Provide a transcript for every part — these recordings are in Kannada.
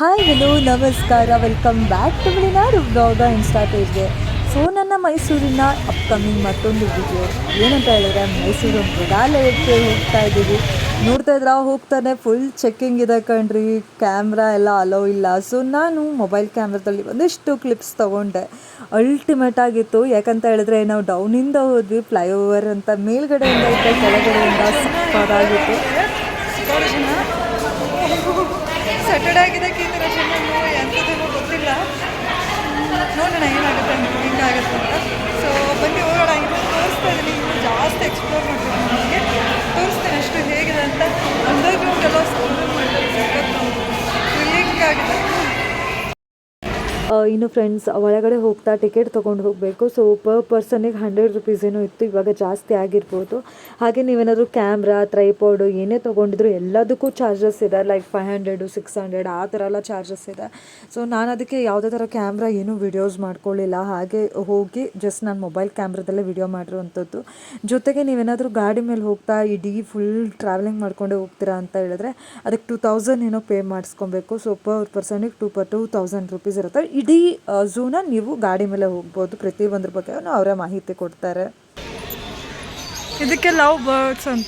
ಹಾಯ್ ಹಲೋ ನಮಸ್ಕಾರ ವೆಲ್ಕಮ್ ಬ್ಯಾಕ್ ಟು ಮಲೆನಾಡು ಬ್ಲಾಗ ಇನ್ಸ್ಟಾ ಪೇಜ್ಗೆ ಸೊ ನನ್ನ ಮೈಸೂರಿನ ಅಪ್ಕಮಿಂಗ್ ಮತ್ತೊಂದು ವಿಡಿಯೋ ಏನಂತ ಹೇಳಿದ್ರೆ, ಮೈಸೂರು ಮೃಗಾಲಯಕ್ಕೆ ಹೋಗ್ತಾ ಇದ್ದೀವಿ. ನೋಡ್ತಾ ಇದ್ರ ಹೋಗ್ತಾನೆ ಫುಲ್ ಚೆಕ್ಕಿಂಗ್ ಇದೆ ಕಣ್ರಿ. ಕ್ಯಾಮ್ರಾ ಎಲ್ಲ ಅಲೋ ಇಲ್ಲ. ಸೊ ನಾನು ಮೊಬೈಲ್ ಕ್ಯಾಮ್ರಾದಲ್ಲಿ ಒಂದಿಷ್ಟು ಕ್ಲಿಪ್ಸ್ ತೊಗೊಂಡೆ. ಅಲ್ಟಿಮೇಟ್ ಆಗಿತ್ತು. ಯಾಕಂತ ಹೇಳಿದ್ರೆ, ನಾವು ಡೌನಿಂದ ಹೋದ್ವಿ. ಫ್ಲೈಓವರ್ ಅಂತ ಮೇಲ್ಗಡೆಯಿಂದ ಕೆಳಗಡೆಯಿಂದ ಸೂಪರಾಗಿತ್ತು ಇನ್ನು ಫ್ರೆಂಡ್ಸ್ ಒಳಗಡೆ ಹೋಗ್ತಾ ಟಿಕೆಟ್ ತೊಗೊಂಡು ಹೋಗಬೇಕು. ಸೊ ಪರ್ ಪರ್ಸನಿಗೆ ಹಂಡ್ರೆಡ್ ರುಪೀಸ್ ಏನೋ ಇತ್ತು, ಇವಾಗ ಜಾಸ್ತಿ ಆಗಿರ್ಬೋದು. ಹಾಗೆ ನೀವೇನಾದರೂ ಕ್ಯಾಮ್ರಾ ಟ್ರೈಪಾಡು ಏನೇ ತೊಗೊಂಡಿದ್ರು ಎಲ್ಲದಕ್ಕೂ ಚಾರ್ಜಸ್ ಇದೆ. Like five hundred six hundred ಆ ಥರ ಎಲ್ಲ ಚಾರ್ಜಸ್ ಇದೆ. ಸೊ ನಾನು ಅದಕ್ಕೆ ಯಾವುದೇ ಥರ ಕ್ಯಾಮ್ರಾ ಏನೂ ವಿಡಿಯೋಸ್ ಮಾಡ್ಕೊಳ್ಳಿಲ್ಲ. ಹಾಗೆ ಹೋಗಿ ಜಸ್ಟ್ ನಾನು ಮೊಬೈಲ್ ಕ್ಯಾಮ್ರಾದಲ್ಲೇ ವಿಡಿಯೋ ಮಾಡಿರುವಂಥದ್ದು. ಜೊತೆಗೆ ನೀವೇನಾದರೂ ಗಾಡಿ ಮೇಲೆ ಹೋಗ್ತಾ, ಇಡೀ ಫುಲ್ ಟ್ರಾವೆಲಿಂಗ್ ಮಾಡ್ಕೊಂಡೇ ಹೋಗ್ತೀರಾ ಅಂತ ಹೇಳಿದ್ರೆ, ಅದಕ್ಕೆ ಟೂ ತೌಸಂಡ್ ಏನೋ ಪೇ ಮಾಡಿಸ್ಕೊಬೇಕು. So per ಪರ್ಸನಿಗೆ two per two thousand rupees ಇರುತ್ತೆ. ಇಡೀ ಝೂನ ನೀವು ಗಾಡಿ ಮೇಲೆ ಹೋಗ್ಬೋದು. ಪ್ರತಿ ಒಂದ್ರ ಬಗ್ಗೆ ಅವರೇ ಮಾಹಿತಿ ಕೊಡ್ತಾರೆ. ಇದಕ್ಕೆ ಲವ್ ಬರ್ಡ್ಸ್ ಅಂತ.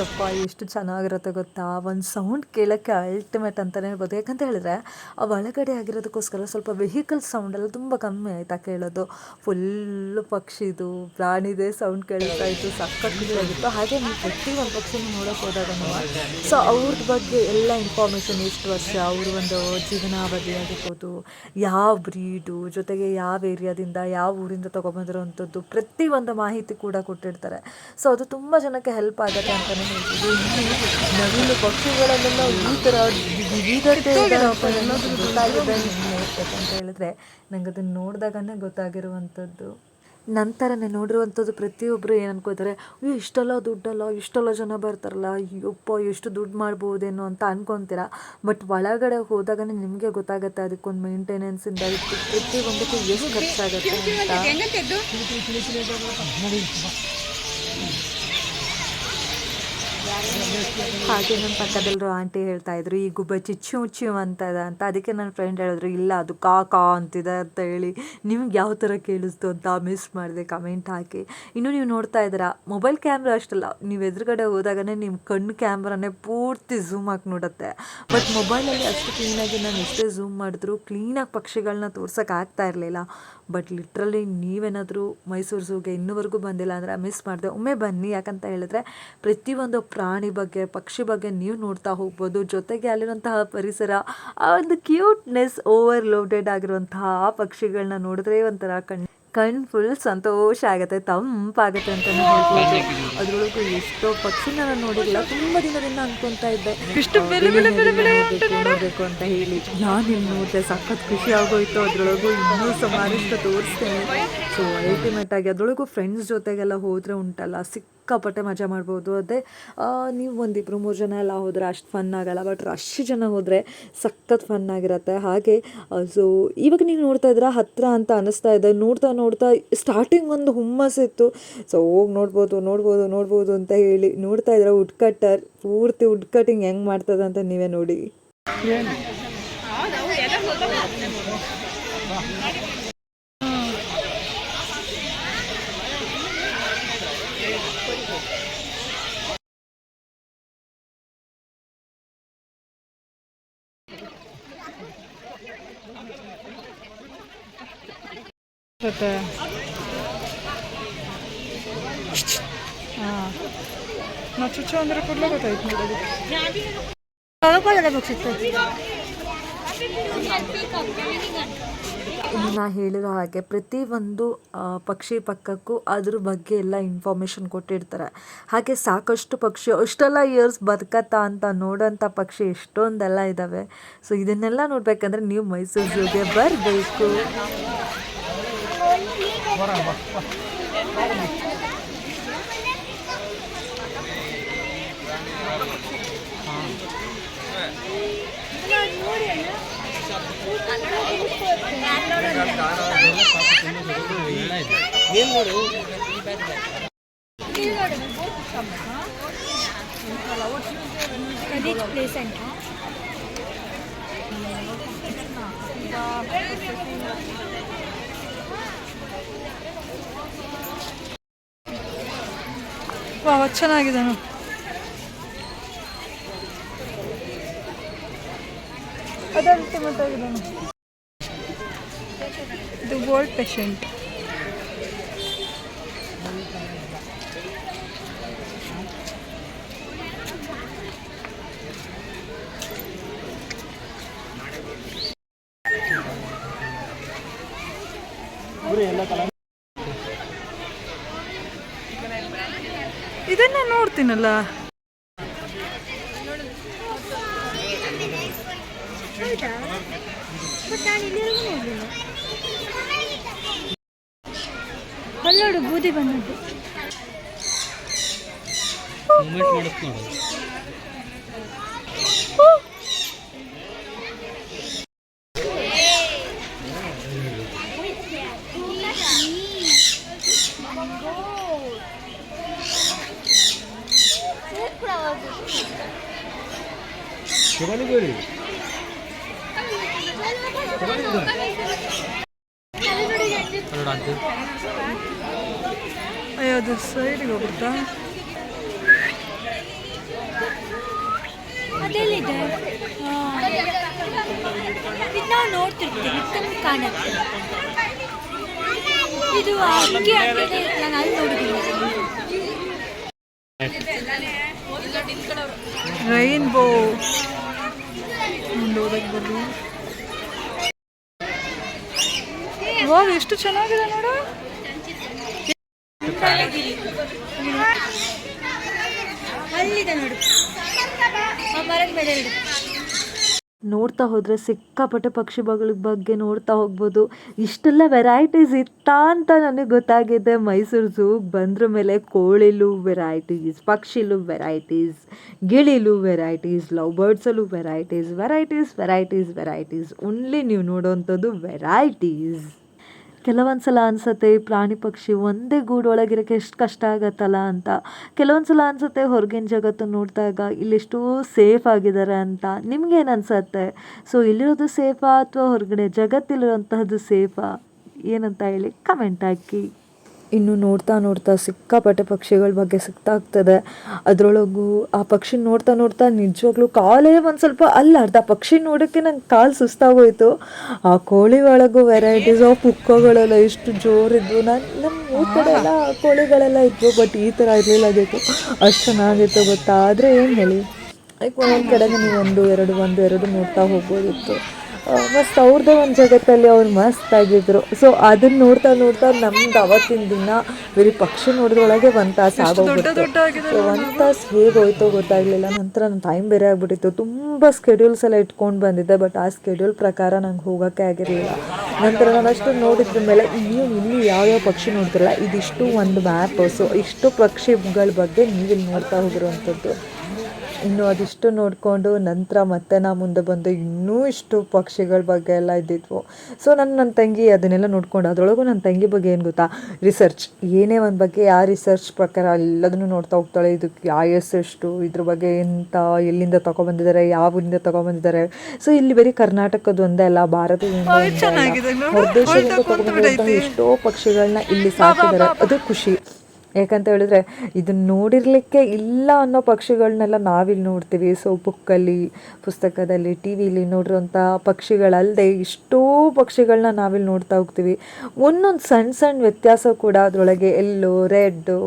ಯಪ್ಪ, ಎಷ್ಟು ಚೆನ್ನಾಗಿರುತ್ತೆ ಗೊತ್ತಾ? ಒಂದು ಸೌಂಡ್ ಕೇಳೋಕ್ಕೆ ಅಲ್ಟಿಮೇಟ್ ಅಂತಲೇ ಹೇಳ್ಬೋದು. ಯಾಕಂತ ಹೇಳಿದ್ರೆ, ಆ ಒಳಗಡೆ ಆಗಿರೋದಕ್ಕೋಸ್ಕರ ಸ್ವಲ್ಪ ವೆಹಿಕಲ್ ಸೌಂಡೆಲ್ಲ ತುಂಬ ಕಮ್ಮಿ ಆಯಿತಾ ಕೇಳೋದು. ಫುಲ್ಲು ಪಕ್ಷಿದು, ಪ್ರಾಣಿದೇ ಸೌಂಡ್ ಕೇಳಿಸ್ತಾ ಇತ್ತು, ಸಖತ್ ಆಗಿತ್ತು. ಹಾಗೆ ನೀವು ಒಂದು ಪಕ್ಷಿನ ನೋಡೋಕೆ ಹೋದಾಗ ಸೊ ಅವ್ರ ಬಗ್ಗೆ ಎಲ್ಲ ಇನ್ಫಾರ್ಮೇಷನ್ ಎಷ್ಟು ವರ್ಷ, ಅವ್ರ ಒಂದು ಜೀವನಾವಧಿ ಆಗಿರ್ಬೋದು, ಯಾವ ಬ್ರೀಡು ಜೊತೆಗೆ ಯಾವ ಏರಿಯಾದಿಂದ ಯಾವ ಊರಿಂದ ತೊಗೊಬಂದಿರೋವಂಥದ್ದು ಪ್ರತಿ ಒಂದು ಮಾಹಿತಿ ಕೂಡ ಕೊಟ್ಟಿರ್ತಾರೆ. ಸೊ ಅದು ತುಂಬ ಜನಕ್ಕೆ ಹೆಲ್ಪ್ ಆಗುತ್ತೆ ಇನ್ನು ನವಿಲು ಪಕ್ಷಿಗಳಲ್ಲೆಲ್ಲ ಈ ಥರ ವಿವಿಧತೆ ಅಂತ ಹೇಳಿದ್ರೆ ನಂಗೆ ಅದನ್ನು ನೋಡಿದಾಗನೇ ಗೊತ್ತಾಗಿರುವಂಥದ್ದು. ನಂತರನೇ ನೋಡಿರುವಂಥದ್ದು ಪ್ರತಿಯೊಬ್ಬರು ಏನು ಅನ್ಕೋತಾರೆ ಅಯ್ಯೋ ಇಷ್ಟೆಲ್ಲ ದುಡ್ಡಲ್ಲ, ಇಷ್ಟೆಲ್ಲ ಜನ ಬರ್ತಾರಲ್ಲ, ಅಯ್ಯಪ್ಪ ಎಷ್ಟು ದುಡ್ಡು ಮಾಡ್ಬೋದೇನೋ ಅಂತ ಅನ್ಕೊತೀರ. ಬಟ್ ಒಳಗಡೆ ಹೋದಾಗನೇ ನಿಮಗೆ ಗೊತ್ತಾಗುತ್ತೆ ಅದಕ್ಕೊಂದು ಮೇಂಟೆನೆನ್ಸಿಂದ ಪ್ರತಿ ಪ್ರತಿಯೊಂದಕ್ಕೂ ಎಷ್ಟು ಖರ್ಚಾಗುತ್ತೆ ಅಂತ. ಹಾಗೆ ನನ್ನ ಪಕ್ಕದಲ್ಲರು ಆಂಟಿ ಹೇಳ್ತಾ ಇದ್ರು, ಈ ಗುಬ್ಬಚ್ಚಿ ಚ್ಯೂ ಚ್ಯೂ ಅಂತ ಇದೆ ಅಂತ. ಅದಕ್ಕೆ ನನ್ನ ಫ್ರೆಂಡ್ ಹೇಳಿದ್ರು, ಇಲ್ಲ, ಅದು ಕಾ ಕಾ ಅಂತಿದೆ ಅಂತ ಹೇಳಿ. ನಿಮ್ಗೆ ಯಾವ ಥರ ಕೇಳಿಸ್ತು ಅಂತ ಮಿಸ್ ಮಾಡಿದೆ ಕಮೆಂಟ್ ಹಾಕಿ. ಇನ್ನು ನೀವು ನೋಡ್ತಾ ಇದ್ದೀರಾ ಮೊಬೈಲ್ ಕ್ಯಾಮ್ರಾ ಅಷ್ಟಲ್ಲ, ನೀವು ಎದುರುಗಡೆ ಹೋದಾಗನೇ ನಿಮ್ಮ ಕಣ್ಣು ಕ್ಯಾಮ್ರಾನೇ ಪೂರ್ತಿ ಝೂಮ್ ಹಾಕಿ ನೋಡುತ್ತೆ. ಬಟ್ ಮೊಬೈಲಲ್ಲಿ ಅಷ್ಟು ಕ್ಲೀನಾಗಿ ನಾನು ಎಷ್ಟೇ ಝೂಮ್ ಮಾಡಿದ್ರು ಕ್ಲೀನಾಗಿ ಪಕ್ಷಿಗಳನ್ನ ತೋರ್ಸೋಕೆ ಆಗ್ತಾ ಇರಲಿಲ್ಲ. ಬಟ್ ಲಿಟ್ರಲಿ ನೀವೇನಾದರೂ ಮೈಸೂರು ಝೂಗೆ ಇನ್ನೂವರೆಗೂ ಬಂದಿಲ್ಲ ಅಂದರೆ ಮಿಸ್ ಮಾಡಿದೆ. ಒಮ್ಮೆ ಬನ್ನಿ ಯಾಕಂತ ಹೇಳಿದ್ರೆ, ಪ್ರತಿಯೊಂದು ಪ್ರಾಣಿ ಬಗ್ಗೆ ಪಕ್ಷಿ ಬಗ್ಗೆ ನೀವು ನೋಡ್ತಾ ಹೋಗ್ಬೋದು. ಜೊತೆಗೆ ಅಲ್ಲಿರುವಂತಹ ಪರಿಸರ ಆ ಒಂದು ಕ್ಯೂಟ್ನೆಸ್ ಓವರ್ ಲೋಡೆಡ್ ಆಗಿರುವಂತಹ ಆ ಪಕ್ಷಿಗಳನ್ನ ನೋಡಿದ್ರೆ ಒಂಥರ ಕಣ್ ಕಣ್ಣು ಫುಲ್ ಸಂತೋಷ ಆಗುತ್ತೆ ತಂಪಾಗುತ್ತೆ ಅಂತ ಹೇಳ್ಬೋದು. ಅದ್ರೊಳಗೂ ಎಷ್ಟೋ ಪಕ್ಷಿನ ನಾನು ನೋಡಿಲ್ಲ ತುಂಬ ದಿನದಿಂದ ಅನ್ಕೊಂತಾ ಇದ್ದೆ. ನೋಡ್ಬೇಕು, ಅಂತ ಹೇಳಿ. ನಾನು ಇಲ್ಲಿ ನೋಡಿದೆ ಸಖತ್ ಖುಷಿ ಆಗೋಯ್ತು. ಅದ್ರೊಳಗೂ ಇನ್ನೂ ಸಮಾನಿಷ್ಟ ತೋರಿಸ್ತೇನೆ. ಸೊ ಅಲ್ಟಿಮೇಟ್ ಆಗಿ ಅದ್ರೊಳಗೂ ಫ್ರೆಂಡ್ಸ್ ಜೊತೆಗೆಲ್ಲ ಹೋದ್ರೆ ಉಂಟಲ್ಲ ಸಿಕ್ಕಾಪಟ್ಟೆ ಮಜಾ ಮಾಡ್ಬೋದು. ಅದೇ ನೀವು ಒಂದಿಬ್ಬರು ಮೂರು ಜನ ಎಲ್ಲ ಹೋದರೆ ಅಷ್ಟು ಫನ್ ಆಗಲ್ಲ ಬಟ್ ರಶ್ ಜನ ಹೋದರೆ ಸಖತ್ ಫನ್ ಆಗಿರುತ್ತೆ. ಹಾಗೆ ಸೊ ಇವಾಗ ನೀವು ನೋಡ್ತಾ ಇದ್ದೀರಾ ಹತ್ತಿರ ಅಂತ ಅನಿಸ್ತಾ ಇದೆ. ನೋಡ್ತಾ ನೋಡ್ತಾ ಸ್ಟಾರ್ಟಿಂಗ್ ಒಂದು ಹುಮ್ಮಸ್ಸಿತ್ತು ಸೊ ಹೋಗಿ ನೋಡ್ಬೋದು ನೋಡ್ಬೋದು ನೋಡ್ಬೋದು ಅಂತ ಹೇಳಿ ನೋಡ್ತಾ ಇದ್ರೆ ವುಡ್ ಕಟ್ಟರ್ ಪೂರ್ತಿ ವುಡ್ ಕಟಿಂಗ್ ಹೆಂಗೆ ಮಾಡ್ತದೆ ಅಂತ ನೀವೇ ನೋಡಿ. ಮತ್ತೆ ಹಾಂ ನಾವು ಚುಚ್ಚು ಅಂದ್ರೆ ನಾ ಹೇಳಿರೋ ಹಾಗೆ ಪ್ರತಿಯೊಂದು ಒಂದು ಪಕ್ಷಿ ಪಕ್ಕಕ್ಕೂ ಅದ್ರ ಬಗ್ಗೆ ಎಲ್ಲ ಇನ್ಫಾರ್ಮೇಷನ್ ಕೊಟ್ಟಿರ್ತಾರೆ. ಹಾಗೆ ಸಾಕಷ್ಟು ಪಕ್ಷಿ, ಅಷ್ಟೆಲ್ಲ ಇಯರ್ಸ್ ಬದುಕತ್ತಾ ಅಂತ ನೋಡೋಂಥ ಪಕ್ಷಿ ಎಷ್ಟೊಂದೆಲ್ಲ ಇದ್ದಾವೆ ಸೊ ಇದನ್ನೆಲ್ಲ ನೋಡ್ಬೇಕಂದ್ರೆ ನೀವು ಮೈಸೂರು ಝೂಗೆ ಬರಬೇಕು. ಪ್ರದೀಪ್ ಪ್ಲೇಸ್ ಅಂತ ವಾ ಚೆನ್ನಾಗಿದೆ ನೋಡಿ ಅದು ಅಲ್ಟಿಮೇಟ್ ಆಗಿದೆ ನೋಡಿ. ಇದು ಗೋಲ್ಡ್ ಪೇಷಂಟ್ ಇದನ್ನ ನೋಡ್ತೀನಲ್ಲ? ಅಲ್ಲೋಡು ಬೂದಿ ಬಂದದ್ದು ಮೂಮೆಂಟ್ ಮಾಡುತ್ತೆ ನೋಡು ತಗೊಂಡಿದ್ದೀರಿ ನೋಡು ಅಯ್ಯೋ ಅದು ಸೈಡ್ಗೆ ಹೋಗುತ್ತಾ? ಅದೆಲ್ಲಿದೆ? ಇದು ನಾವು ನೋಡ್ತಿರ್ತೀವಿ ತುಂಬ ಕಾಣುತ್ತೆ. ಇದು ಅಕ್ಕಿ ಹಾಕಿದೆ ನಾನು ಅಲ್ಲಿ ನೋಡಿದ್ದೀನಿ. ರೈನ್ಬೋ ನೋಡೋದಕ್ಕೆ ಬರಲಿ ವಾವ್ ಎಷ್ಟು ಚೆನ್ನಾಗಿದೆ ನೋಡು. ಅಲ್ಲಿದೆ ನೋಡು. ಆ ಮರದ ಮೇಲೆ ಇಡು. ನೋಡ್ತಾ ಹೋದರೆ ಸಿಕ್ಕಾಪಟ್ಟೆ ಪಕ್ಷಿಗಳ ಬಗ್ಗೆ ನೋಡ್ತಾ ಹೋಗ್ಬೋದು. ಇಷ್ಟೆಲ್ಲ ವೆರೈಟೀಸ್ ಇತ್ತಾ ಅಂತ ನನಗೆ ಗೊತ್ತಾಗಿದೆ. ಮೈಸೂರು ಝೂಗೆ ಬಂದ್ರ ಮೇಲೆ ಕೋಳಿಲು ವೆರೈಟೀಸ್ ಪಕ್ಷಿಲು ವೆರೈಟೀಸ್ ಗಿಳಿಲು varieties love ಬರ್ಡ್ಸಲ್ಲೂ varieties varieties varieties varieties only ನೀವು ನೋಡೋವಂಥದ್ದು ವೆರೈಟೀಸ್ ಕೆಲವೊಂದು ಸಲ ಅನ್ಸುತ್ತೆ, ಈ ಪ್ರಾಣಿ ಪಕ್ಷಿ ಒಂದೇ ಗೂಡೊಳಗಿರೋಕ್ಕೆ ಎಷ್ಟು ಕಷ್ಟ ಆಗತ್ತಲ್ಲ ಅಂತ. ಕೆಲವೊಂದು ಸಲ ಅನ್ಸುತ್ತೆ ಹೊರಗಿನ ಜಗತ್ತು ನೋಡಿದಾಗ ಇಲ್ಲೆಷ್ಟು ಸೇಫ್ ಆಗಿದ್ದಾರೆ ಅಂತ. ನಿಮ್ಗೇನು ಅನಿಸುತ್ತೆ? ಸೊ ಇಲ್ಲಿರೋದು ಸೇಫಾ ಅಥವಾ ಹೊರಗಡೆ ಜಗತ್ತಿಲಿರೋಂತಹದ್ದು ಸೇಫಾ? ಏನಂತ ಹೇಳಿ ಕಮೆಂಟ್ ಹಾಕಿ. ಇನ್ನು ನೋಡ್ತಾ ನೋಡ್ತಾ ಸಿಕ್ಕಾಪಟ್ಟೆ ಪಕ್ಷಿಗಳ ಬಗ್ಗೆ ಸಿಕ್ತಾಗ್ತದೆ ಅದರೊಳಗೂ ಆ ಪಕ್ಷಿ ನೋಡ್ತಾ ನೋಡ್ತಾ ನಿಜವಾಗ್ಲೂ ಕಾಲೇ ಒಂದು ಸ್ವಲ್ಪ ಅಲ್ಲ, ಅರ್ಧ ಪಕ್ಷಿ ನೋಡೋಕ್ಕೆ ನಂಗೆ ಕಾಲು ಸುಸ್ತಾಗೋಯ್ತು. ಆ ಕೋಳಿ ಒಳಗೂ ವೆರೈಟೀಸ್ ಆಫ್ ಕುಕ್ಕೋಗಳೆಲ್ಲ ಎಷ್ಟು ಜೋರಿದ್ವು ನಾನು ನಮ್ಮ ಊರ ಕಡೆ ಎಲ್ಲ ಕೋಳಿಗಳೆಲ್ಲ ಇದ್ವು ಬಟ್ ಈ ಥರ ಇರಲಿಲ್ಲ ಅದಕ್ಕೆ. ಅಷ್ಟು ಚೆನ್ನಾಗಿತ್ತು ಗೊತ್ತಾ. ಆದರೆ ಏನು ಹೇಳಿ? ಲೈಕ್ ಒಂದೊಂದು ಕಡೆಗೆ ನೀವು ಒಂದು, ಎರಡು ಒಂದು, ಎರಡು ನೋಡ್ತಾ ಹೋಗ್ಬೋದಿತ್ತು. ಮಸ್ತ್ ಅವ್ರದ್ದೇ ಒಂದು ಜಗತ್ತಲ್ಲಿ ಅವ್ರು ಮಸ್ತ್ ಆಗಿದ್ರು. ಸೊ ಅದನ್ನ ನೋಡ್ತಾ ನೋಡ್ತಾ ನಮ್ದು ಅವತ್ತಿನ ದಿನ ಬರೀ ಪಕ್ಷಿ ನೋಡಿದ್ರೊಳಗೆ ಒಂದು ತಾಸು ಆಗೋಗ್ಬಿಟ್ಟು ಒಂದು ತಾಸು ಹೇಗೆ ಹೋಯ್ತೋ ಗೊತ್ತಾಗಲಿಲ್ಲ. ನಂತರ ನನ್ನ ಟೈಮ್ ಬೇರೆ ಆಗಿಬಿಟ್ಟಿತ್ತು. ತುಂಬ ಸ್ಕೆಡ್ಯೂಲ್ಸ್ ಎಲ್ಲ ಇಟ್ಕೊಂಡು ಬಂದಿದ್ದೆ ಬಟ್ ಆ ಸ್ಕೆಡ್ಯೂಲ್ ಪ್ರಕಾರ ನಂಗೆ ಹೋಗೋಕ್ಕೆ ಆಗಿರಲಿಲ್ಲ. ನಂತರ ನಾನು ಅಷ್ಟು ನೋಡಿದ್ರ ಮೇಲೆ ನೀವು ಇಲ್ಲಿ ಯಾವ್ಯಾವ ಪಕ್ಷಿ ನೋಡ್ತಿರಲ್ಲ ಇದಿಷ್ಟು ಒಂದು ಮ್ಯಾಪ್ ಸೊ ಇಷ್ಟು ಪಕ್ಷಿಗಳ ಬಗ್ಗೆ ನೀವಿಲ್ಲಿ ನೋಡ್ತಾ ಹೋಗಿರುವಂಥದ್ದು. ಇನ್ನು ಅದಿಷ್ಟು ನೋಡಿಕೊಂಡು ನಂತರ ಮತ್ತೆ ನಾ ಮುಂದೆ ಬಂದು ಇನ್ನೂ ಇಷ್ಟು ಪಕ್ಷಿಗಳ ಬಗ್ಗೆ ಎಲ್ಲ ಇದ್ದಿದ್ವು. ಸೊ ನನ್ನ ನನ್ನ ತಂಗಿ ಅದನ್ನೆಲ್ಲ ನೋಡ್ಕೊಂಡು ಅದರೊಳಗೂ ನನ್ನ ತಂಗಿ ಬಗ್ಗೆ ಏನು ಗೊತ್ತಾ? ರಿಸರ್ಚ್ ಏನೇ ಒಂದು ಬಗ್ಗೆ ಆ ರಿಸರ್ಚ್ ಪ್ರಕಾರ ಎಲ್ಲದನ್ನು ನೋಡ್ತಾ ಹೋಗ್ತಾಳೆ. ಇದಕ್ಕೆ ಆಯಸ್ ಎಷ್ಟು ಇದ್ರ ಬಗ್ಗೆ ಎಂತ ಎಲ್ಲಿಂದ ತಗೊಬಂದಿದ್ದಾರೆ ಯಾವ ಊರಿಂದ ತಗೊಬಂದಿದ್ದಾರೆ. ಸೊ ಇಲ್ಲಿ ಬರೀ ಕರ್ನಾಟಕದ ಒಂದೇ ಅಲ್ಲ ಭಾರತದಿಂದ. ಹೊರದೇಶದಿಂದ ಎಷ್ಟೋ ಪಕ್ಷಿಗಳನ್ನ ಇಲ್ಲಿ ಸಾಕಿದ್ದಾರೆ. ಅದು ಖುಷಿ. ಯಾಕಂತ ಹೇಳಿದ್ರೆ ಇದನ್ನ ನೋಡಿರ್ಲಿಕ್ಕೆ ಇಲ್ಲ ಅನ್ನೋ ಪಕ್ಷಿಗಳನ್ನೆಲ್ಲ ನಾವಿಲ್ಲಿ ನೋಡ್ತೀವಿ. ಸೊ ಬುಕ್ಕಲ್ಲಿ ಪುಸ್ತಕದಲ್ಲಿ ಟಿ ವಿಲಿ ನೋಡಿರೋಂಥ ಪಕ್ಷಿಗಳಲ್ಲದೆ ಎಷ್ಟೋ ಪಕ್ಷಿಗಳನ್ನ ನಾವಿಲ್ಲಿ ನೋಡ್ತಾ ಹೋಗ್ತೀವಿ. ಒಂದೊಂದು ಸಣ್ಣ ಸಣ್ಣ ವ್ಯತ್ಯಾಸ ಕೂಡ ಅದರೊಳಗೆ ಎಲ್ಲೋ ರೆಡ್ಡು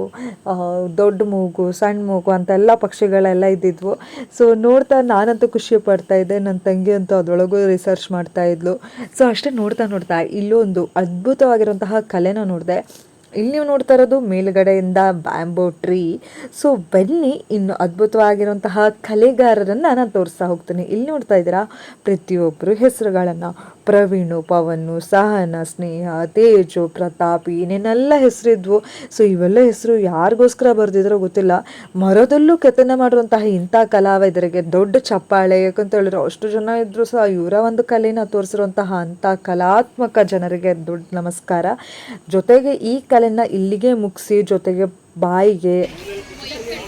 ದೊಡ್ಡ ಮೂಗು ಸಣ್ಣ ಮೂಗು ಅಂತೆಲ್ಲ ಪಕ್ಷಿಗಳೆಲ್ಲ ಇದ್ದಿದ್ವು. ಸೊ ನೋಡ್ತಾ ನಾನಂತೂ ಖುಷಿ ಪಡ್ತಾ ಇದ್ದೆ. ನನ್ನ ತಂಗಿ ಅಂತೂ ಅದರೊಳಗೂ ರಿಸರ್ಚ್ ಮಾಡ್ತಾ ಇದ್ಲು. ಸೊ ಅಷ್ಟೇ ನೋಡ್ತಾ ನೋಡ್ತಾ ಇಲ್ಲೊಂದು ಅದ್ಭುತವಾಗಿರುವಂತಹ ಕಲೆನ ನೋಡಿದೆ. ಇಲ್ಲಿ ನೀವು ನೋಡ್ತಾ ಇರೋದು ಮೇಲುಗಡೆಯಿಂದ ಬ್ಯಾಂಬೋ ಟ್ರೀ ಸೊ ಬನ್ನಿ, ಇನ್ನು ಅದ್ಭುತವಾಗಿರುವಂತಹ ಕಲೆಗಾರರನ್ನು ನಾನು ತೋರಿಸ್ತಾ ಹೋಗ್ತೀನಿ. ಇಲ್ಲಿ ನೋಡ್ತಾ ಇದ್ದೀರಾ ಪ್ರತಿಯೊಬ್ಬರು ಹೆಸರುಗಳನ್ನು. ಪ್ರವೀಣು, ಪವನು, ಸಹನ, ಸ್ನೇಹ, ತೇಜು, ಪ್ರತಾಪಿ ಏನೇನೆಲ್ಲ ಹೆಸರಿದ್ವು. ಸೊ ಇವೆಲ್ಲ ಹೆಸರು ಯಾರಿಗೋಸ್ಕರ ಬರೆದಿದ್ರೋ ಗೊತ್ತಿಲ್ಲ. ಮರದಲ್ಲೂ ಕೆತ್ತನೆ ಮಾಡುವಂತಹ ಇಂಥ ಕಲಾವಿದರಿಗೆ ದೊಡ್ಡ ಚಪ್ಪಾಳೆ, ಯಾಕಂತ ಹೇಳಿದ್ರೆ ಅಷ್ಟು ಜನ ಇದ್ದರೂ ಸಹ ಇವರ ಒಂದು ಕಲೆನ ತೋರಿಸಿರುವಂತಹ ಅಂಥ ಕಲಾತ್ಮಕ ಜನರಿಗೆ ದೊಡ್ಡ ನಮಸ್ಕಾರ. ಜೊತೆಗೆ ಈ ಕಲೆನ ಇಲ್ಲಿಗೆ ಮುಗಿಸಿ ಜೊತೆಗೆ ಬಾಯಿಗೆ,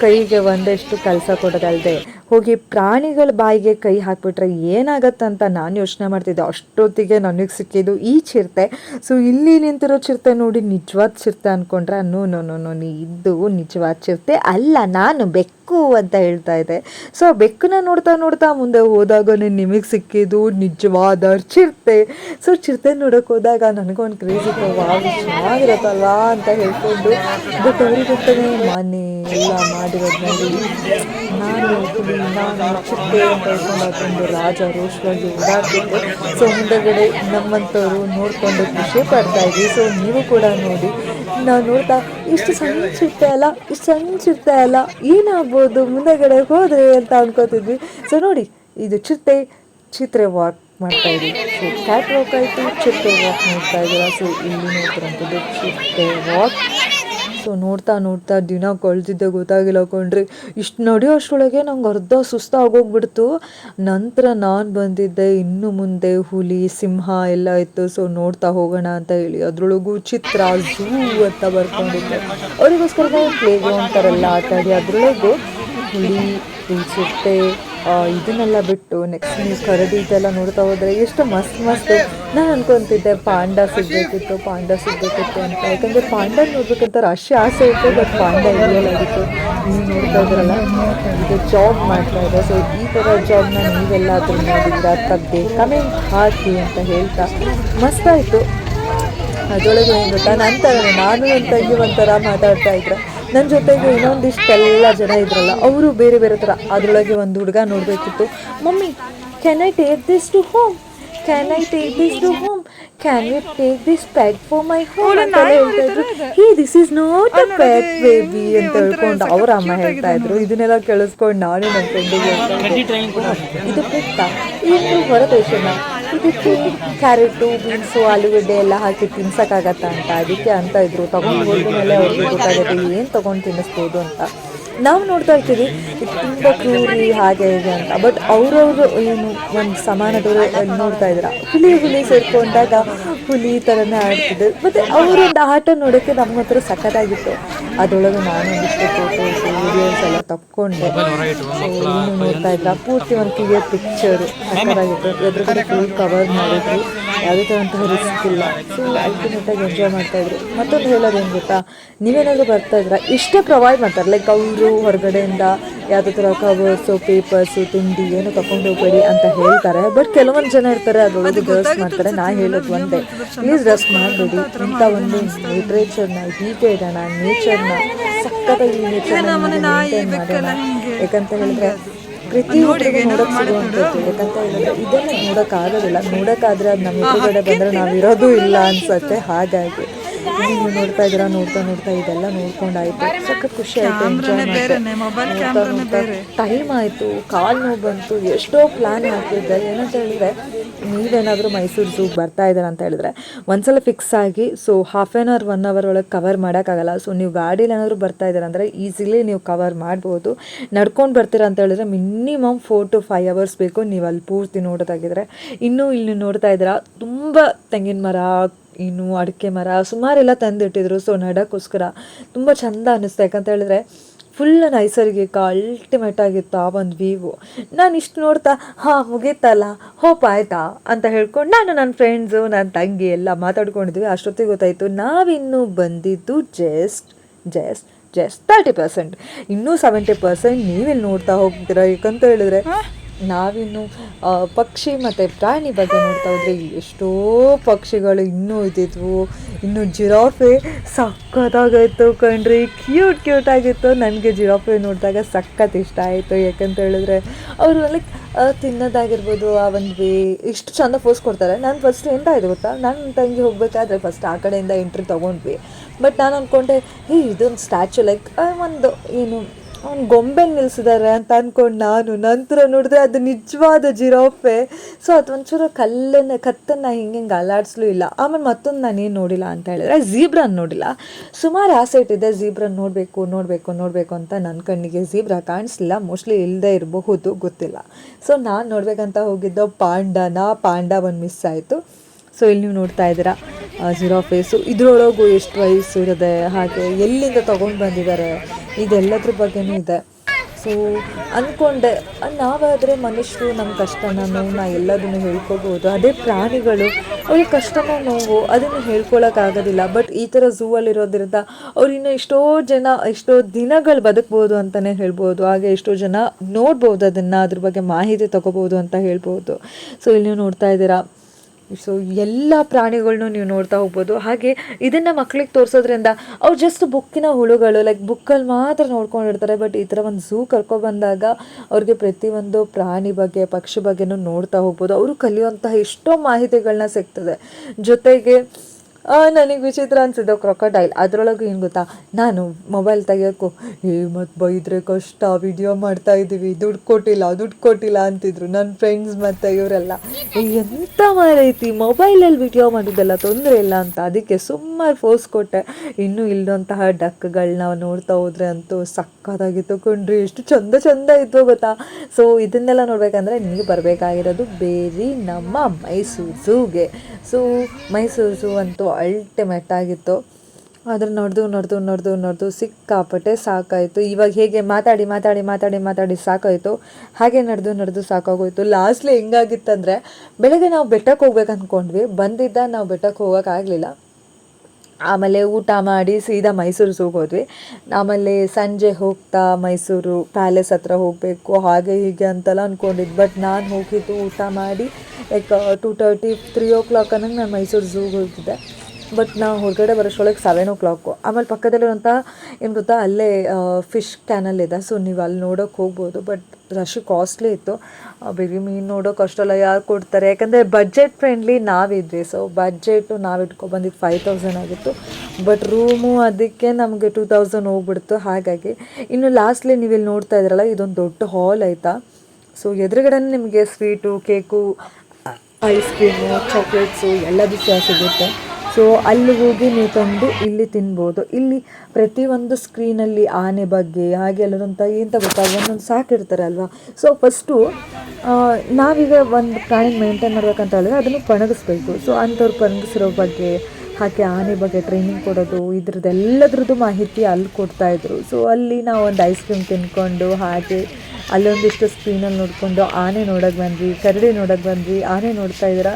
ಕೈಗೆ ಒಂದಷ್ಟು ಕೆಲಸ ಕೊಡೋದಲ್ದೆ. ಹೋಗಿ ಪ್ರಾಣಿಗಳ ಬಾಯಿಗೆ ಕೈ ಹಾಕ್ಬಿಟ್ರೆ ಏನಾಗತ್ತಂತ ನಾನು ಯೋಚನೆ ಮಾಡ್ತಿದ್ದೆ. ಅಷ್ಟೊತ್ತಿಗೆ ನನಗೆ ಸಿಕ್ಕಿದ್ದು ಈ ಚಿರತೆ. ಸೊ ಇಲ್ಲಿ ನಿಂತಿರೋ ಚಿರತೆ ನೋಡಿ ನಿಜವಾದ ಚಿರತೆ ಅಂದ್ಕೊಂಡ್ರೆ ನೋ ನೋ ನೋ ನೋ ಇದು ನಿಜವಾದ ಚಿರತೆ ಅಲ್ಲ, ನಾನು ಬೆಕ್ಕು ಅಂತ ಹೇಳ್ತಾ ಇದೆ. ಸೊ ಬೆಕ್ಕನ್ನ ನೋಡ್ತಾ ನೋಡ್ತಾ ಮುಂದೆ ಹೋದಾಗ ನಿಮಗೆ ಸಿಕ್ಕಿದ್ದು ನಿಜವಾದ ಚಿರತೆ. ಸೊ ಚಿರತೆ ನೋಡೋಕೆ ಹೋದಾಗ ನನಗೊಂದು ಕ್ರೇಜ್ ಇತ್ತು ಚೆನ್ನಾಗಿರತ್ತಲ್ಲ ಅಂತ ಹೇಳ್ಕೊಂಡು ಬಟ್ ಅವ್ರಿಗೊತ್ತನೇ ಮನೆ ಎಲ್ಲ ಮಾಡಿರೋದು ನೋಡಿ ನಾನು ನಾನು ಚಿರತೆ ಅಂತ ಹೇಳ್ಕೊಂಡು ರಾಜ ರೋಷವಾಗಿ ಓಡಾಡ್ತಿದ್ದೆ. ಸೊ ಮುಂದೆಗಡೆ ನಮ್ಮಂಥವ್ರು ನೋಡಿಕೊಂಡು ಖುಷಿ ಪಡ್ತಾ ಇದ್ವಿ. ಸೊ ನೀವು ಕೂಡ ನೋಡಿ ನಾವು ನೋಡ್ತಾ, ಇಷ್ಟು ಸಣ್ಣ ಚಿರತೆ ಅಲ್ಲ, ಇಷ್ಟು ಸಣ್ಣ ಚಿರತೆ ಅಲ್ಲ, ಏನಾಗ್ಬೋದು? ಮುಂದಗಡೆ ಹೋದ್ರೆ ಅಂತ ಅನ್ಕೋತಿದ್ವಿ. ಸೊ ನೋಡಿ, ಇದು ಚಿತ್ತೆ ಚಿತ್ರೆ ವಾಕ್ ಮಾಡ್ತಾ ಇದ್ವಿ ಸೊ ಕ್ಯಾಟ್ ವಾಕ್ ಆಯಿತು ಚಿರತೆ ವಾಕ್ ಮಾಡ್ತಾ ಇದ್ದೀರಾ. ಸೊ ಇಲ್ಲಿ ನೋಡ್ತಿರೋಂಥದ್ದು ಚಿತ್ತೆ ವಾಕ್ ಸೊ ನೋಡ್ತಾ ನೋಡ್ತಾ ದಿನ ಕಳೆದಿದ್ದೆ ಗೊತ್ತಾಗಿಲ್ಲ ಕೊಂಡ್ರಿ ಇಷ್ಟು ನಡೆಯೋ ಅಷ್ಟರೊಳಗೆ ನಂಗೆ ಅರ್ಧ ಸುಸ್ತಾಗೋಗ್ಬಿಡ್ತು ನಂತರ ನಾನು ಬಂದಿದ್ದೆ ಇನ್ನು ಮುಂದೆ ಹುಲಿ ಸಿಂಹ ಎಲ್ಲ ಇತ್ತು. ಸೊ ನೋಡ್ತಾ ಹೋಗೋಣ ಅಂತ ಹೇಳಿ. ಅದರೊಳಗೂ ಚಿತ್ರ ಝೂ ಅಂತ ಬರ್ಕೊಂಡಿದ್ದೆ ಅವರಿಗೋಸ್ಕರ ಪ್ಲೇ ಗ್ರೌಂಡ್ ಥರ ಎಲ್ಲ ಆಟ ಆಡಿ ಅದರೊಳಗೂ ಹುಲಿ ಆ, ಇದನ್ನೆಲ್ಲ ಬಿಟ್ಟು ನೆಕ್ಸ್ಟ್ ನೀವು ಇದೆಲ್ಲ ನೋಡ್ತಾ ಹೋದರೆ ಎಷ್ಟು ಮಸ್ತ್ ಮಸ್ತ್. ನಾನು ಅನ್ಕೊಂತಿದ್ದೆ ಪಾಂಡ ಸಿಗಬೇಕಿತ್ತು ಪಾಂಡ ಸಿಗಬೇಕಿತ್ತು ಅಂತ. ಯಾಕಂದರೆ ಪಾಂಡ ನೋಡ್ಬೇಕಂತ ಅಷ್ಟೇ ಆಸೆ ಇತ್ತು ಬಟ್ ಪಾಂಡ ಇಲ್ಲಾಗಿತ್ತು ನೀವು ನೋಡ್ತಾ ಇದ್ರಲ್ಲ? ಇದು ಜಾಬ್ ಮಾಡ್ತಾ ಇದೆ. ಸೊ ಈ ಥರ ಜಾಬ್ನ ನೀವೆಲ್ಲಾದರೂ ನೋಡಿದ್ರೆ ತಪ್ಪದೆ ಕಮೆಂಟ್ ಹಾಕಿ ಅಂತ ಹೇಳ್ತಾ. ಮಸ್ತಾಯಿತು ಅದರೊಳಗೆ ಏನು ಗೊತ್ತಾ? ನಂತರ ನಾನು ಅಂತ ತಂಗಿ ಒಂಥರ ಮಾತಾಡ್ತಾ ಇದ್ರೆ. ನನ್ನ ಜೊತೆಗೆ ಇನ್ನೊಂದಿಷ್ಟೆಲ್ಲ ಜನ ಇದ್ರಲ್ಲ ಅವರು ಬೇರೆ ಬೇರೆ ಥರ. ಅದರೊಳಗೆ ಒಂದು ಹುಡುಗ ನೋಡಬೇಕಿತ್ತು. Mummy can I take this to home can I take this to home can you take this pack for my home ಅಂತ ಹೇಳ್ತಾ ಇದ್ರು. Hey this is not a pack baby ಅಂತ ಹೇಳ್ಕೊಂಡು ಅವ್ರ ಅಮ್ಮ ಹೇಳ್ತಾ ಇದ್ರು. ಇದನ್ನೆಲ್ಲ ಕೇಳಿಸ್ಕೊಂಡು ನಾನು ನನ್ನ ಫ್ರೆಂಡಿಗೆ ಇದು ಪೆಟ್ಟ. ಇದು ಹೊರದೇಶನ ಕ್ಯಾರೆಟು, ಬೀನ್ಸು, ಆಲೂಗಡ್ಡೆ ಎಲ್ಲ ಹಾಕಿ ತಿನ್ಸಕ್ಕಾಗತ್ತಾ ಅಂತ? ಅದಕ್ಕೆ ಅಂತ ಇದ್ರು. ತಗೊಂಡು ಮೇಲೆ ಅವ್ರಿಗೆ ಗೊತ್ತಾಗುತ್ತೆ, ಏನು ತಗೊಂಡು ತಿನ್ನಿಸ್ಬೋದು ಅಂತ. ನಾವು ನೋಡ್ತಾ ಇರ್ತೀವಿ, ಇದು ತುಂಬ ಕ್ರೂರಿ ಹಾಗೆ ಇದೆ ಅಂತ. ಬಟ್ ಅವರವರು ಏನು ಒಂದು ಸಮಾನದವರು ನೋಡ್ತಾ ಇದ್ರ. ಹುಲಿ ಹುಲಿ ಸೇರ್ಕೊಂಡಾಗ ಹುಲಿ ಥರನೇ ಆಡ್ತಿದ್ರು. ಮತ್ತು ಅವರೊಂದು ಆಟ ನೋಡೋಕ್ಕೆ ನಮ್ಮ ಹತ್ರ ಸಖತ್ತಾಗಿತ್ತು. ಅದರೊಳಗೆ ನಾನು ಒಂದಿಷ್ಟು ಫೋಟೋಸ್ ವೀಡಿಯೋಸ್ ಎಲ್ಲ ತಕ್ಕೊಂಡೆ. ಏನು ನೋಡ್ತಾ ಇದ್ರ? ಪೂರ್ತಿ ಒಂದು ಕ್ಲಿಯರ್ ಪಿಕ್ಚರು ಸಖತ್ತಾಗಿತ್ತು. ಎದುರುಗಡೆ ಫುಲ್ ಕವರ್ ಮಾಡಿದ್ರು. ಯಾವುದೇ ಥರಂತಹ ರಿಸ್ಕ್ ಇಲ್ಲ. ಸೊ ಅಲ್ಟಿಮೇಟಾಗಿ ಎಂಜಾಯ್ ಮಾಡ್ತಾಯಿದ್ರು ಮತ್ತೊಂದು ಹೇಳೋದೇನು ಗೊತ್ತಾ? ನೀವೇನಾದರೂ ಬರ್ತಾ ಇದ್ರ? ಇಷ್ಟೇ ಪ್ರೊವೈಡ್ ಮಾಡ್ತಾರೆ. ಲೈಕ್ ಅವರು ಹೊರಗಡೆಯಿಂದ ಯಾವುದೇ ಥರ ಕವರ್ಸು ಪೇಪರ್ಸು ತಿಂಡಿ ಏನು ತಗೊಂಡು ಹೋಗ್ಬೇಡಿ ಅಂತ ಹೇಳ್ತಾರೆ. ಬಟ್ ಕೆಲವೊಂದು ಜನ ಇರ್ತಾರೆ ಅದರೊಳಗೆ ಡ್ರೆಸ್ ಮಾಡ್ತಾರೆ. ನಾ ಹೇಳೋದು ಒಂದೇ. ಪ್ಲೀಸ್ ಡ್ರೆಸ್ ಮಾಡಬೇಡಿ. ಇಂಥ ಒಂದು ಲಿಟ್ರೇಚರ್ನ ಹೀಗೆ ಇಡೋಣ ನೇಚರ್ನ ಸಕ್ಕತ್ತಾಗಿ ನೇಚರ್ನ ಮೇಂಟೈನ್ ಮಾಡೋಣ. ಯಾಕಂತ ಹೇಳಿದ್ರೆ ಪ್ರತಿ ಒಬ್ಬರಿಗೂ ನೋಡಕ್ ಸಿಗುವಂಥದ್ದು. ಯಾಕಂತ ಹೇಳಿದ್ರೆ ಇದನ್ನ ನೋಡಕ್ ಆಗೋದಿಲ್ಲ ನೋಡಕ್ಕಾದ್ರೆ ಅದು ನಮ್ಮ ಎದುರುಗಡೆ ಬಂದ್ರೆ ನಾವು ಇರೋದು ಇಲ್ಲ ಅನ್ಸತ್ತೆ. ಹಾಗಾಗಿ ನೀವು ನೋಡ್ತಾ ಇದ್ದೀರಾ ನೋಡ್ತಾ ನೋಡ್ತಾ ಇದೆಲ್ಲ ನೋಡ್ಕೊಂಡಾಯ್ತು. ಸಖತ್ ಖುಷಿ ಆಯ್ತು ಎಂಜಾಯ್ ಟೈಮ್ ಆಯ್ತು ಕಾಲು ನೋವು ಬಂತು ಎಷ್ಟೋ ಪ್ಲ್ಯಾನ್ ಹಾಕಿದ್ದೆ ಏನಂತ ಹೇಳಿದ್ರೆ ನೀವೇನಾದರೂ ಮೈಸೂರು ಝೂಗೆ ಬರ್ತಾ ಇದ್ದೀರಾ ಅಂತ ಹೇಳಿದ್ರೆ ಒಂದ್ಸಲ ಫಿಕ್ಸ್ ಆಗಿ so half an hour one hour ಒಳಗೆ ಕವರ್ ಮಾಡೋಕ್ಕಾಗಲ್ಲ. ಸೊ ನೀವು ಗಾಡೀಲಿ ಏನಾದರೂ ಬರ್ತಾ ಇದ್ದೀರಾ ಅಂದರೆ ಈಸಿಲಿ ನೀವು ಕವರ್ ಮಾಡ್ಬೋದು. ನಡ್ಕೊಂಡು ಬರ್ತೀರಾ ಅಂತ ಹೇಳಿದ್ರೆ minimum four to five hours ಬೇಕು. ನೀವು ಅಲ್ಲಿ ಪೂರ್ತಿ ನೋಡೋದಾಗಿದ್ರೆ. ಇನ್ನೂ ಇಲ್ಲಿ ನೋಡ್ತಾ ಇದ್ದೀರಾ ತುಂಬ ತೆಂಗಿನ ಮರ ಇನ್ನು ಅಡಿಕೆ ಮರ ಸುಮಾರೆಲ್ಲ ತಂದಿಟ್ಟಿದ್ರು. ಸೊ ನಡೋಕ್ಕೋಸ್ಕರ ತುಂಬ ಚಂದ ಅನ್ನಿಸ್ತು ಯಾಕಂತ ಹೇಳಿದ್ರೆ ಫುಲ್ ನೈಸರ್ಗಿಕ ಅಲ್ಟಿಮೇಟ್ ಆಗಿತ್ತು ಆ ಒಂದು ವ್ಯೂವು ನಾನು ಇಷ್ಟು ನೋಡ್ತಾ, ಹಾಂ, ಮುಗೀತಲ್ಲ ಹೋಪ್ ಆಯ್ತಾ? ಅಂತ ಹೇಳ್ಕೊಂಡು ನಾನು ನನ್ನ ಫ್ರೆಂಡ್ಸು ನನ್ನ ತಂಗಿ ಎಲ್ಲ ಮಾತಾಡ್ಕೊಂಡಿದ್ವಿ. ಅಷ್ಟೊತ್ತಿಗೆ ಗೊತ್ತಾಯಿತು, ನಾವಿನ್ನೂ ಬಂದಿದ್ದು just just just thirty percent ಇನ್ನೂ ಸೆವೆಂಟಿ ಪರ್ಸೆಂಟ್ ನೀವಿಲ್ಲಿ ನೋಡ್ತಾ ಹೋಗ್ತೀರಾ? ಯಾಕಂತ ಹೇಳಿದ್ರೆ ನಾವಿನ್ನು ಪಕ್ಷಿ ಮತ್ತು ಪ್ರಾಣಿ ಬಗ್ಗೆ ನೋಡ್ತಾ ಹೋದರೆ ಎಷ್ಟೋ ಪಕ್ಷಿಗಳು ಇನ್ನೂ ಇದ್ದಿದ್ವು. ಇನ್ನು ಜಿರಾಫೆ ಸಖತ್ತಾಗಿತ್ತು ಕಣ್ರಿ. ಕ್ಯೂಟ್ ಕ್ಯೂಟ್ ಆಗಿತ್ತು. ನನಗೆ ಜಿರಾಫೆ ನೋಡಿದಾಗ ಸಖತ್ ಇಷ್ಟ ಆಯಿತು. ಯಾಕಂತ ಹೇಳಿದ್ರೆ, ಅವರು ಲೈಕ್ ತಿನ್ನೋದಾಗಿರ್ಬೋದು, ಆ ಒಂದು ವೇ, ಇಷ್ಟು ಚಂದ ಫೋಸ್ ಕೊಡ್ತಾರೆ. ನಾನು ಫಸ್ಟ್ ಎಂತ ಇದೆ ಗೊತ್ತಾ? ನನ್ನ ತಂಗಿ ಹೋಗಬೇಕಾದ್ರೆ ಫಸ್ಟ್ ಆ ಕಡೆಯಿಂದ ಎಂಟ್ರಿ ತೊಗೊಂಡ್ವಿ. ಬಟ್ ನಾನು ಅಂದ್ಕೊಂಡೆ ಹೇ, ಇದೊಂದು ಸ್ಟ್ಯಾಚು ಲೈಕ್ ಒಂದು, ಏನು ಅವ್ನು ಗೊಂಬೆ ನಿಲ್ಸಿದ್ದಾರೆ ಅಂತ ಅಂದ್ಕೊಂಡು ನಾನು. ನಂತರ ನೋಡಿದ್ರೆ ಅದು ನಿಜವಾದ ಜಿರಾಫೆ. ಸೊ ಅದು ಒಂಚೂರು ಕಲ್ಲನ್ನು ಕತ್ತನ್ನು ಹಿಂಗೆ ಹಿಂಗೆ ಅಲ್ಲಾಡಿಸ್ಲೂ ಇಲ್ಲ. ಆಮೇಲೆ ಮತ್ತೊಂದು ನಾನೇನು ನೋಡಿಲ್ಲ ಅಂತ ಹೇಳಿದ್ರೆ, ಝೀಬ್ರನ್ ನೋಡಿಲ್ಲ. ಸುಮಾರು ಆಸೆ ಇಟ್ಟಿದ್ದೆ ಝೀಬ್ರಾನ್ ನೋಡಬೇಕು ನೋಡಬೇಕು ನೋಡಬೇಕು ಅಂತ ನನ್ನ ಕಣ್ಣಿಗೆ ಝೀಬ್ರಾ ಕಾಣಿಸ್ಲಿಲ್ಲ. ಮೋಸ್ಟ್ಲಿ ಇಲ್ಲದೆ ಇರಬಹುದು, ಗೊತ್ತಿಲ್ಲ. ಸೊ ನಾನು ನೋಡಬೇಕಂತ ಹೋಗಿದ್ದು, ಪಾಂಡನ ಪಾಂಡ ಒಂದು ಮಿಸ್ ಆಯಿತು. ಸೊ ಇಲ್ಲಿ ನೀವು ನೋಡ್ತಾ ಇದ್ದೀರಾ ಜಿರಾಫೇಸು ಇದ್ರೊಳಗೂ ಎಷ್ಟು ವಯಸ್ಸು ಇರದೆ ಹಾಗೆ ಎಲ್ಲಿಂದ ತೊಗೊಂಡು ಬಂದಿದ್ದಾರೆ ಇದೆಲ್ಲದ್ರ ಬಗ್ಗೆನೂ ಇದೆ. ಸೊ ಅಂದ್ಕೊಂಡೆ ನಾವಾದರೆ ಮನುಷ್ಯರು ನಮ್ಮ ಕಷ್ಟನ ನಾ ಎಲ್ಲದನ್ನು ಹೇಳ್ಕೊಬೋದು. ಅದೇ ಪ್ರಾಣಿಗಳು, ಅವ್ರ ಕಷ್ಟನ ನೋವು ಅದನ್ನು ಹೇಳ್ಕೊಳಕ್ಕಾಗೋದಿಲ್ಲ ಬಟ್ ಈ ಥರ ಝೂ ಅಲ್ಲಿರೋದ್ರಿಂದ ಅವ್ರು ಇನ್ನೂ ಎಷ್ಟೋ ಜನ, ಎಷ್ಟೋ ದಿನಗಳು ಬದುಕ್ಬೋದು ಅಂತಲೇ ಹೇಳ್ಬೋದು. ಹಾಗೆ ಎಷ್ಟೋ ಜನ ನೋಡ್ಬೋದು ಅದನ್ನು, ಅದ್ರ ಬಗ್ಗೆ ಮಾಹಿತಿ ತಗೋಬೋದು ಅಂತ ಹೇಳ್ಬೋದು. ಸೊ ಇಲ್ಲಿ ನೋಡ್ತಾ ಇದ್ದೀರಾ ಸೊ ಎಲ್ಲ ಪ್ರಾಣಿಗಳನ್ನೂ ನೀವು ನೋಡ್ತಾ ಹೋಗ್ಬೋದು. ಹಾಗೆ ಇದನ್ನು ಮಕ್ಳಿಗೆ ತೋರಿಸೋದ್ರಿಂದ ಅವ್ರು ಜಸ್ಟ್ ಬುಕ್ಕಿನ ಹುಳುಗಳು ಲೈಕ್ ಬುಕ್ಕಲ್ಲಿ ಮಾತ್ರ ನೋಡ್ಕೊಂಡಿರ್ತಾರೆ. ಬಟ್ ಈ ಥರ ಒಂದು ಝೂ ಕರ್ಕೊಬಂದಾಗ ಅವ್ರಿಗೆ ಪ್ರತಿಯೊಂದು ಪ್ರಾಣಿ ಬಗ್ಗೆ, ಪಕ್ಷಿ ಬಗ್ಗೆನೂ ನೋಡ್ತಾ ಹೋಗ್ಬೋದು. ಅವರು ಕಲಿಯುವಂತಹ ಎಷ್ಟೋ ಮಾಹಿತಿಗಳನ್ನ ಸಿಗ್ತದೆ. ಜೊತೆಗೆ ನನಗೆ ವಿಚಿತ್ರ ಅನಿಸಿದ್ದು ಕ್ರೊಕೊಡೈಲ್ ಅದರೊಳಗೆ ಏನು ಗೊತ್ತಾ? ನಾನು ಮೊಬೈಲ್ ತೆಗಿಯೋಕ್ಕೂ ಏ ಮತ್ತು ಬೈದ್ರೆ ಕಷ್ಟ ವಿಡಿಯೋ ಮಾಡ್ತಾ ಇದ್ದೀವಿ ದುಡ್ಡು ಕೊಟ್ಟಿಲ್ಲ ದುಡ್ಡು ಕೊಟ್ಟಿಲ್ಲ ಅಂತಿದ್ರು ನನ್ನ ಫ್ರೆಂಡ್ಸ್ ಮತ್ತು ಇವರೆಲ್ಲ. ಎಂಥ ಮಾರೈತಿ? ಮೊಬೈಲಲ್ಲಿ ವಿಡಿಯೋ ಮಾಡಿದ್ದೆಲ್ಲ ತೊಂದರೆ ಇಲ್ಲ ಅಂತ. ಅದಕ್ಕೆ ಸುಮಾರು ಫೋರ್ಸ್ ಕೊಟ್ಟೆ. ಇನ್ನೂ ಇಲ್ಲದಂತಹ ಡಕ್ಗಳನ್ನ ನೋಡ್ತಾ ಹೋದ್ರೆ ಅಂತೂ ಸಕ್ಕತ್ತಾಗಿತ್ತು ಕೊಂಡ್ರಿ ಎಷ್ಟು ಚಂದ ಚಂದ ಇತ್ತು ಗೊತ್ತಾ? ಸೊ ಇದನ್ನೆಲ್ಲ ನೋಡ್ಬೇಕಂದ್ರೆ ನಿಮಗೆ ಬರಬೇಕಾಗಿರೋದು ಬೇರೆ ನಮ್ಮ ಮೈಸೂರು ಝೂಗೆ. ಸೊ ಮೈಸೂರು ಝೂ ಅಂತೂ ಅಲ್ಟಿಮೇಟ್ ಆಗಿತ್ತು. ಆದರೆ ನೋಡ್ದು ನೋಡ್ದು ನೋಡ್ದು ನೋಡ್ದು ಸಿಕ್ಕಾಪಟ್ಟೆ ಸಾಕಾಯಿತು. ಇವಾಗ ಹೇಗೆ ಮಾತಾಡಿ ಮಾತಾಡಿ ಮಾತಾಡಿ ಮಾತಾಡಿ ಸಾಕಾಯಿತು. ಹಾಗೆ ನಡೆದು ನಡೆದು ಸಾಕಾಗೋಯ್ತು. ಲಾಸ್ಟ್ಲಿ ಹೆಂಗಾಗಿತ್ತಂದರೆ, ಬೆಳಗ್ಗೆ ನಾವು ಬೆಟ್ಟಕ್ಕೆ ಹೋಗ್ಬೇಕು ಅಂದ್ಕೊಂಡ್ವಿ ಬಂದಿದ್ದ ನಾವು ಬೆಟ್ಟಕ್ಕೆ ಹೋಗೋಕ್ಕಾಗಲಿಲ್ಲ ಆಮೇಲೆ ಊಟ ಮಾಡಿ ಸೀದಾ ಮೈಸೂರು ಹೋದ್ವಿ. ಆಮೇಲೆ ಸಂಜೆ ಹೋಗ್ತಾ ಮೈಸೂರು ಪ್ಯಾಲೇಸ್ ಹತ್ರ ಹೋಗಬೇಕು, ಹಾಗೆ ಹೀಗೆ ಅಂತೆಲ್ಲ ಅಂದ್ಕೊಂಡಿದ್ದು ಬಟ್ ನಾನು ಹೋಗಿದ್ದು ಊಟ ಮಾಡಿ like two thirty three o'clock ಅನ್ನಂಗೆ ನಾನು ಮೈಸೂರು ಝೂಗೆ ಹೋಗಿದ್ದೆ. ಬಟ್ ನಾವು ಹೊರಗಡೆ ಬರೋಷ್ಟೊಳಗೆ ಸೆವೆನ್ ಓ ಕ್ಲಾಕು ಆಮೇಲೆ ಪಕ್ಕದಲ್ಲಿರುವಂಥ ಏನು ಗೊತ್ತಾ, ಅಲ್ಲೇ ಫಿಶ್ ಕ್ಯಾನಲ್ ಇದೆ. ಸೊ ನೀವು ಅಲ್ಲಿ ನೋಡೋಕೆ ಹೋಗ್ಬೋದು. ಬಟ್ ರಶ್ ಕಾಸ್ಟ್ಲಿ ಇತ್ತು. ಬರೀ ಮೀನು ನೋಡೋಕೆ ಅಷ್ಟೆಲ್ಲ ಯಾರು ಕೊಡ್ತಾರೆ? ಯಾಕಂದರೆ ಬಜೆಟ್ ಫ್ರೆಂಡ್ಲಿ ನಾವಿದ್ವಿ. ಸೊ ಬಜೆಟ್ ನಾವು ಇಟ್ಕೊಬಂದಿದ್ದು ಫೈವ್ ತೌಸಂಡ್ ಆಗಿತ್ತು. ಬಟ್ ರೂಮು ಅದಕ್ಕೆ ನಮಗೆ ಟೂ ತೌಸಂಡ್ ಹೋಗ್ಬಿಡ್ತು. ಹಾಗಾಗಿ ಇನ್ನು ಲಾಸ್ಟ್ಲಿ ನೀವು ಇಲ್ಲಿ ನೋಡ್ತಾ ಇದ್ರಲ್ಲ, ಇದೊಂದು ದೊಡ್ಡ ಹಾಲ್ ಆಯಿತಾ? ಸೊ ಎದುರುಗಡೆ ನಿಮಗೆ sweet cake ice cream chocolates ಎಲ್ಲದೂ ಸಹ ಸಿಗುತ್ತೆ. ಸೊ ಅಲ್ಲಿ ಹೋಗಿ ನೀವು ತಂದು ಇಲ್ಲಿ ತಿನ್ಬೋದು. ಇಲ್ಲಿ ಪ್ರತಿಯೊಂದು ಸ್ಕ್ರೀನಲ್ಲಿ ಆನೆ ಬಗ್ಗೆ, ಹಾಗೆ ಎಲ್ಲರಂತ ಎಂತ ಗೊತ್ತಾ? ಒಂದೊಂದು ಸಾಕಿರ್ತಾರೆ ಅಲ್ವಾ? ಸೊ ಫಸ್ಟು ನಾವೀಗ ಒಂದು ಪ್ರಾಣಿ ಮೇಂಟೈನ್ ಮಾಡ್ಬೇಕಂತ ಹೇಳಿದ್ರೆ ಅದನ್ನು ಪಣಗಿಸ್ಬೇಕು. ಸೊ ಅಂಥವ್ರು ಪಣಗಿಸಿರೋ ಬಗ್ಗೆ, ಹಾಗೆ ಆನೆ ಬಗ್ಗೆ ಟ್ರೈನಿಂಗ್ ಕೊಡೋದು ಇದ್ರದ್ದು ಎಲ್ಲದ್ರದ್ದು ಮಾಹಿತಿ ಅಲ್ಲಿ ಕೊಡ್ತಾಯಿದ್ರು ಸೊ ಅಲ್ಲಿ ನಾವು ಒಂದು ಐಸ್ ಕ್ರೀಮ್ ತಿನ್ಕೊಂಡು, ಹಾಗೆ ಅಲ್ಲೊಂದಿಷ್ಟು ಸ್ಕ್ರೀನಲ್ಲಿ ನೋಡಿಕೊಂಡು ಆನೆ ನೋಡೋಕ್ಕೆ ಬಂದ್ವಿ, ಕರಡಿ ನೋಡೋಕ್ಕೆ ಬಂದ್ವಿ, ಆನೆ ನೋಡ್ತಾ ಇದ್ದೀರಾ?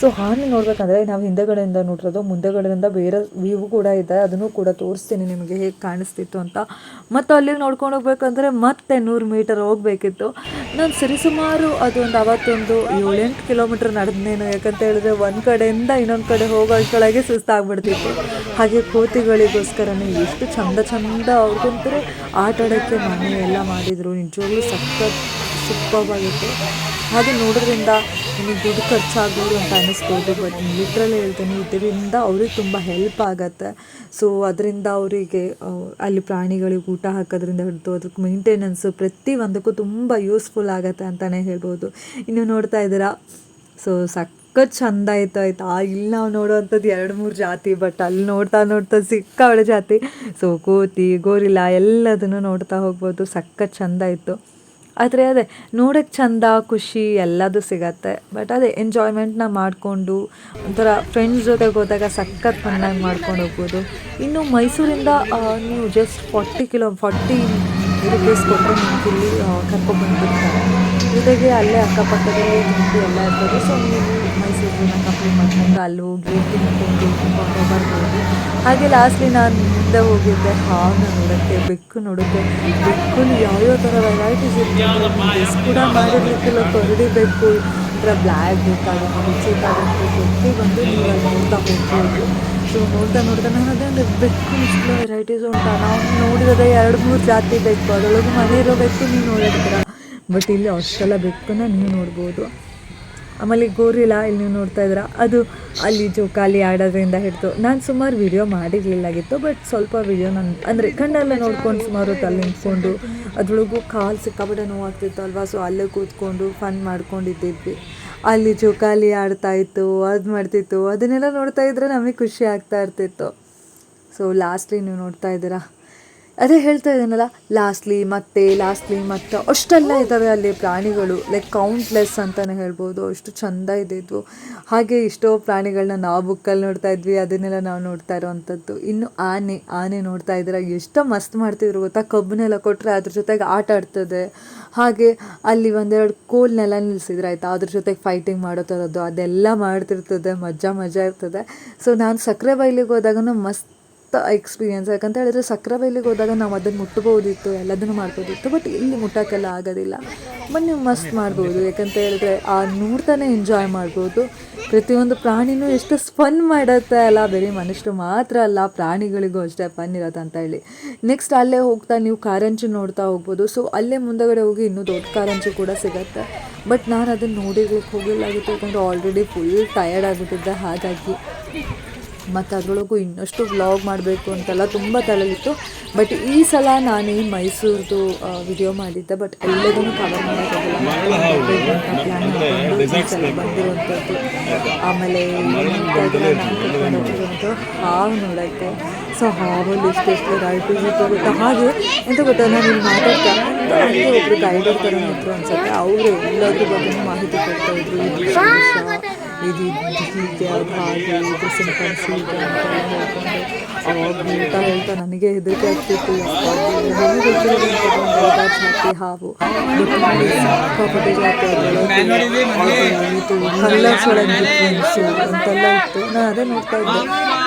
ಸೊ ಆನೆ ನೋಡ್ಬೇಕಂದ್ರೆ ನಾವು ಹಿಂದೆಗಡೆಯಿಂದ ನೋಡಿರೋದು ಮುಂದೆಗಡೆಯಿಂದ ಬೇರೆ ವ್ಯೂ ಕೂಡ ಇದೆ, ಅದನ್ನು ಕೂಡ ತೋರಿಸ್ತೀನಿ ನಿಮಗೆ ಹೇಗೆ ಕಾಣಿಸ್ತಿತ್ತು ಅಂತ. ಮತ್ತು ಅಲ್ಲಿಗೆ ನೋಡ್ಕೊಂಡು ಹೋಗ್ಬೇಕಂದ್ರೆ ಮತ್ತೆ ನೂರು ಮೀಟರ್ ಹೋಗಬೇಕಿತ್ತು. ನಾನು ಸರಿಸುಮಾರು ಅದೊಂದು ಅವತ್ತೊಂದು ಏಳೆಂಟು ಕಿಲೋಮೀಟ್ರ್ ನಡೆದ್ನೇನು, ಯಾಕಂತ ಹೇಳಿದ್ರೆ ಒಂದು ಕಡೆಯಿಂದ ಇನ್ನೊಂದು ಕಡೆ ಹೋಗೋ ಅಷ್ಟೊಳಗೆ ಸುಸ್ತಾಗ್ಬಿಡ್ತಿತ್ತು. ಹಾಗೆ ಕೋತಿಗಳಿಗೋಸ್ಕರನೇ ಎಷ್ಟು ಚಂದ ಚಂದ ಅವ್ರಿಗಂತೂ ಆಟ ಆಡೋಕ್ಕೆ ಮನೆ ಎಲ್ಲ ಮಾಡಿದರು, ನಿಜವಾಗ್ಲೂ ಸಖತ್ ಸೂಪರ್ವಾಗಿತ್ತು ಹಾಗೆ ನೋಡೋದ್ರಿಂದ ನಿಮಗೆ ದುಡ್ಡು ಖರ್ಚಾಗ್ಬೋದು ಅಂತ ಅನ್ನಿಸ್ಬೋದು ಬಟ್ ಲಿಟ್ರಲಿ ಹೇಳ್ತೀನಿ ಇದರಿಂದ ಅವ್ರಿಗೆ ತುಂಬ ಹೆಲ್ಪ್ ಆಗತ್ತೆ. ಸೊ ಅದರಿಂದ ಅವರಿಗೆ ಅಲ್ಲಿ ಪ್ರಾಣಿಗಳಿಗೆ ಊಟ ಹಾಕೋದ್ರಿಂದ ಹಿಡಿದು ಅದಕ್ಕೆ ಮೇಂಟೆನೆನ್ಸು ಪ್ರತಿಯೊಂದಕ್ಕೂ ತುಂಬ ಯೂಸ್ಫುಲ್ ಆಗತ್ತೆ ಅಂತಲೇ ಹೇಳ್ಬೋದು. ಇನ್ನು ನೋಡ್ತಾ ಇದ್ದೀರಾ? ಸೊ ಸಖತ್ ಚಂದ ಆಯ್ತು, ಆಯ್ತಾ? ಇಲ್ಲಿ ನಾವು ನೋಡೋವಂಥದ್ದು ಎರಡು ಮೂರು ಜಾತಿ ಬಟ್ ಅಲ್ಲಿ ನೋಡ್ತಾ ನೋಡ್ತಾ ಸಿಕ್ಕಾವಳೆ ಜಾತಿ. ಸೊ ಕೋತಿ, ಗೋರಿಲ್ಲ, ಎಲ್ಲದನ್ನು ನೋಡ್ತಾ ಹೋಗ್ಬೋದು. ಸಖತ್ ಚಂದ ಇತ್ತು ಆದರೆ ಅದೇ ನೋಡೋಕ್ಕೆ ಚಂದ, ಖುಷಿ ಎಲ್ಲದು ಸಿಗತ್ತೆ. ಬಟ್ ಅದೇ ಎಂಜಾಯ್ಮೆಂಟ್ನ ಮಾಡಿಕೊಂಡು ಒಂಥರ ಫ್ರೆಂಡ್ಸ್ ಜೊತೆಗೆ ಹೋದಾಗ ಸಖತ್ ಚೆನ್ನಾಗಿ ಮಾಡ್ಕೊಂಡು ಹೋಗ್ಬೋದು. ಇನ್ನು ಮೈಸೂರಿಂದ ನೀವು just forty kilo forty rupees ಕೊಟ್ಟರೆ ನಿಮ್ಗೆ ಇಲ್ಲಿ ಜೊತೆಗೆ ಅಲ್ಲೇ ಅಕ್ಕಪಕ್ಕದಲ್ಲಿ ನಿಂತು ಎಲ್ಲ ಇರ್ತಾರೆ. ಸೊ ನೀವು ಮೈಸೂರನ್ನ ಕಂಪ್ಲೀಟ್ ಮಾಡ್ಕೊಂಡು ಅಲ್ಲಿ ಹೋಗಿ ತಿನ್ಕೊಂಡು ತಿನ್ಕೊಂಡು ಬರ್ಬೋದು. ಹಾಗೆ ಲಾಸ್ಟ್ಲಿ ನಾನು ಮುಂದೆ ಹೋಗಿದ್ದೆ. ಹಾವನ್ನ ನೋಡೋಕ್ಕೆ, ಬೆಕ್ಕು ನೋಡೋಕ್ಕೆ. ಬೆಕ್ಕಲ್ಲಿ ಯಾವ್ಯಾವ ಥರ ವೆರೈಟೀಸ್ ಇರ್ತದೆ ಗೆಸ್ ಕೂಡ ಮಾಡಿರ್ಲಿಕ್ಕಿಲ್ಲ ಕೊರಡಿ ಬೆಕ್ಕು ಥರ ಬ್ಲ್ಯಾಕ್ ಬೇಕಾಗುತ್ತೆ ಚಿಕ್ಕಾಗುತ್ತೆ ಬೆಕ್ಕಿ ಬಂದು ನೀವು ನೋಡ್ತಾ ಹೋಗ್ಬೋದು. ಸೊ ನೋಡ್ತಾ ನೋಡ್ತಾ ನಾನು ಅದೇ ಬೆಕ್ಕು ಇಷ್ಟು ವೆರೈಟೀಸ್ ಉಂಟಾ? ನಾವು ನೋಡಿರೋದೇ ಎರಡು ಮೂರು ಜಾತಿ ಬೆಕ್ಕು. ಅದರೊಳಗೆ ಇರೋ ಬೆಕ್ಕು ನೀವು ನೋಡಿರ್ತೀರ? ಬಟ್ ಇಲ್ಲಿ ಅಷ್ಟೆಲ್ಲ ಬೆಕ್ಕನ್ನ ನೀವು ನೋಡ್ಬೋದು. ಆಮೇಲೆ ಗೋರಿಲ್ಲ ಇಲ್ಲಿ ನೀವು ನೋಡ್ತಾ ಇದ್ದೀರಾ? ಅದು ಅಲ್ಲಿ ಜೋಕಾಲಿ ಆಡೋದ್ರಿಂದ ಹಿಡಿದು. ನಾನು ಸುಮಾರು ವಿಡಿಯೋ ಮಾಡಿರ್ಲಿಲ್ಲಾಗಿತ್ತು ಬಟ್ ಸ್ವಲ್ಪ ವಿಡಿಯೋ ನಾನು ಅಂದರೆ ಕಣ್ಣೆಲ್ಲ ನೋಡ್ಕೊಂಡು ಸುಮಾರು ಹೊತ್ತು ಅಲ್ಲಿ ನಿಂತ್ಕೊಂಡು, ಅದ್ರೊಳಗೂ ಕಾಲು ಸಿಕ್ಕಾಪಟ್ಟೆ ನೋವಾಗ್ತಿತ್ತು ಅಲ್ವಾ? ಸೊ ಅಲ್ಲೇ ಕೂತ್ಕೊಂಡು ಫನ್ ಮಾಡ್ಕೊಂಡಿದ್ದಿದ್ವಿ. ಅಲ್ಲಿ ಜೋಕಾಲಿ ಆಡ್ತಾ ಇತ್ತು, ಅದು ಮಾಡ್ತಿತ್ತು, ಅದನ್ನೆಲ್ಲ ನೋಡ್ತಾ ಇದ್ರೆ ನಮಗೆ ಖುಷಿ ಆಗ್ತಾ ಇರ್ತಿತ್ತು. ಸೊ ಲಾಸ್ಟ್ಲಿ ನೀವು ನೋಡ್ತಾ ಇದ್ದೀರಾ? ಅದೇ ಹೇಳ್ತಾ ಇದ್ದೀನಲ್ಲ ಲಾಸ್ಟ್ಲಿ ಮತ್ತೆ ಲಾಸ್ಟ್ಲಿ ಮತ್ತೆ. ಅಷ್ಟೆಲ್ಲ ಇದ್ದಾವೆ ಅಲ್ಲಿ ಪ್ರಾಣಿಗಳು ಲೈಕ್ ಕೌಂಟ್ಲೆಸ್ ಅಂತಲೇ ಹೇಳ್ಬೋದು. ಅಷ್ಟು ಚಂದ ಇದ್ದಿದ್ವು ಹಾಗೆ ಎಷ್ಟೋ ಪ್ರಾಣಿಗಳನ್ನ ನಾವು ಬುಕ್ಕಲ್ಲಿ ನೋಡ್ತಾ ಇದ್ವಿ, ಅದನ್ನೆಲ್ಲ ನಾವು ನೋಡ್ತಾ ಇರೋವಂಥದ್ದು. ಇನ್ನು ಆನೆ ಆನೆ ನೋಡ್ತಾ ಇದ್ರೆ ಎಷ್ಟು ಮಸ್ತ್ ಮಾಡ್ತಿದ್ರು ಗೊತ್ತಾ? ಕಬ್ಬನ್ನೆಲ್ಲ ಕೊಟ್ಟರೆ ಅದ್ರ ಜೊತೆಗೆ ಆಟ ಆಡ್ತದೆ. ಹಾಗೆ ಅಲ್ಲಿ ಒಂದೆರಡು ಕೋಲ್ನೆಲ್ಲ ನಿಲ್ಲಿಸಿದ್ರೆ ಆಯಿತಾ? ಅದ್ರ ಜೊತೆಗೆ ಫೈಟಿಂಗ್ ಮಾಡೋ ಥರದ್ದು ಅದೆಲ್ಲ ಮಾಡ್ತಿರ್ತದೆ. ಮಜಾ ಮಜಾ ಇರ್ತದೆ. ಸೊ ನಾನು ಸಕ್ಕರೆ ಬೈಲಿಗೆ ಹೋದಾಗ ಮಸ್ತ್ ಎಕ್ಸ್ಪೀರಿಯನ್ಸ್ ಯಾಕಂತ ಹೇಳಿದ್ರೆ ಸಕ್ಕರೆ ಬೈಲಿಗೆ ಹೋದಾಗ ನಾವು ಅದನ್ನು ಮುಟ್ಬೋದಿತ್ತು, ಎಲ್ಲದನ್ನು ಮಾಡ್ಬೋದಿತ್ತು. ಬಟ್ ಇಲ್ಲಿ ಮುಟ್ಟೋಕ್ಕೆಲ್ಲ ಆಗೋದಿಲ್ಲ. ಬಟ್ ನೀವು ಮಸ್ತ್ ಮಾಡ್ಬೋದು. ಯಾಕಂತ ಹೇಳಿದ್ರೆ ಆ ನೋಡ್ತಾನೆ ಎಂಜಾಯ್ ಮಾಡ್ಬೋದು. ಪ್ರತಿಯೊಂದು ಪ್ರಾಣಿನೂ ಎಷ್ಟು ಫನ್ ಮಾಡುತ್ತೆ ಅಲ್ಲ, ಬರೀ ಮನುಷ್ಯರು ಮಾತ್ರ ಅಲ್ಲ, ಪ್ರಾಣಿಗಳಿಗೂ ಅಷ್ಟೇ ಫನ್ ಇರುತ್ತೆ ಅಂತ ಹೇಳಿ. ನೆಕ್ಸ್ಟ್ ಅಲ್ಲೇ ಹೋಗ್ತಾ ನೀವು ಕಾರಂಜಿ ನೋಡ್ತಾ ಹೋಗ್ಬೋದು. ಸೊ ಅಲ್ಲೇ ಮುಂದಗಡೆ ಹೋಗಿ ಇನ್ನೂ ದೊಡ್ಡ ಕಾರಂಜಿ ಕೂಡ ಸಿಗತ್ತೆ. ಬಟ್ ನಾನು ಅದನ್ನು ನೋಡಿರ್ಲಿಕ್ಕೆ ಹೋಗಿಲ್ಲಾಗಿತ್ತು ಯಾಕಂದರೆ ಆಲ್ರೆಡಿ ಫುಲ್ ಟಯರ್ಡ್ ಆಗಿಬಿಟ್ಟಿದ್ದೆ. ಹಾಗಾಗಿ ಮತ್ತು ಅದರೊಳಗೂ ಇನ್ನಷ್ಟು ವ್ಲಾಗ್ ಮಾಡಬೇಕು ಅಂತೆಲ್ಲ ತುಂಬ ತಲೆಲಿತ್ತು. ಬಟ್ ಈ ಸಲ ನಾನು ಈ ಮೈಸೂರ್ದು ವಿಡಿಯೋ ಮಾಡಿದ್ದೆ. ಬಟ್ ಎಲ್ಲದನ್ನು ಕವರ್ ಮಾಡೋಕ್ಕಾಗಲ್ಲ ಬಂದಿರುವಂಥದ್ದು. ಆಮೇಲೆ ಹಾವು ನೋಡೋಕ್ಕೆ ಸೊ ಹಾವಲ್ಲಿ ಎಷ್ಟೆಷ್ಟು ವೆರೈಟೀಸ್ ಇತ್ತು ಗೊತ್ತಾ ಹಾಗೆ, ಎಂತ ಗೊತ್ತಾ ನಾನು ಇಲ್ಲಿ ಮಾತಾಡ್ತಾ ಒಬ್ಬರು ಗೈಡರ್ ಥರ ಇದ್ರು ಅನ್ಸುತ್ತೆ ಅವರು ಎಲ್ಲದ್ರ ಬಗ್ಗೆ ಮಾಹಿತಿ ಕೊಡ್ತಾ ಇದ್ರು. ಇದು ಹೀಗೆ ಅದು ಹಾಗೆ ಇದು ಸಿಂಪಲ್ಸ್ ಹೀಗೆ ಅಂತೆಲ್ಲ ಹೇಳ್ಕೊಂಡು ಅವಾಗ ಹೇಳ್ತಾ ಹೇಳ್ತಾ ನನಗೆ ಹೆದರಿಕೆ ಆಗ್ತಿತ್ತು ಜಾತಿ ಹಾವು ಸಿಕ್ಕಾಪಟ್ಟೆ ಜಾತಿ ಒಳಗೆ ಡಿಫ್ರೆನ್ಸು ಅಂತೆಲ್ಲ ಇತ್ತು. ನಾನು ಅದೇ ನೋಡ್ತಾ ಇದ್ದೆ.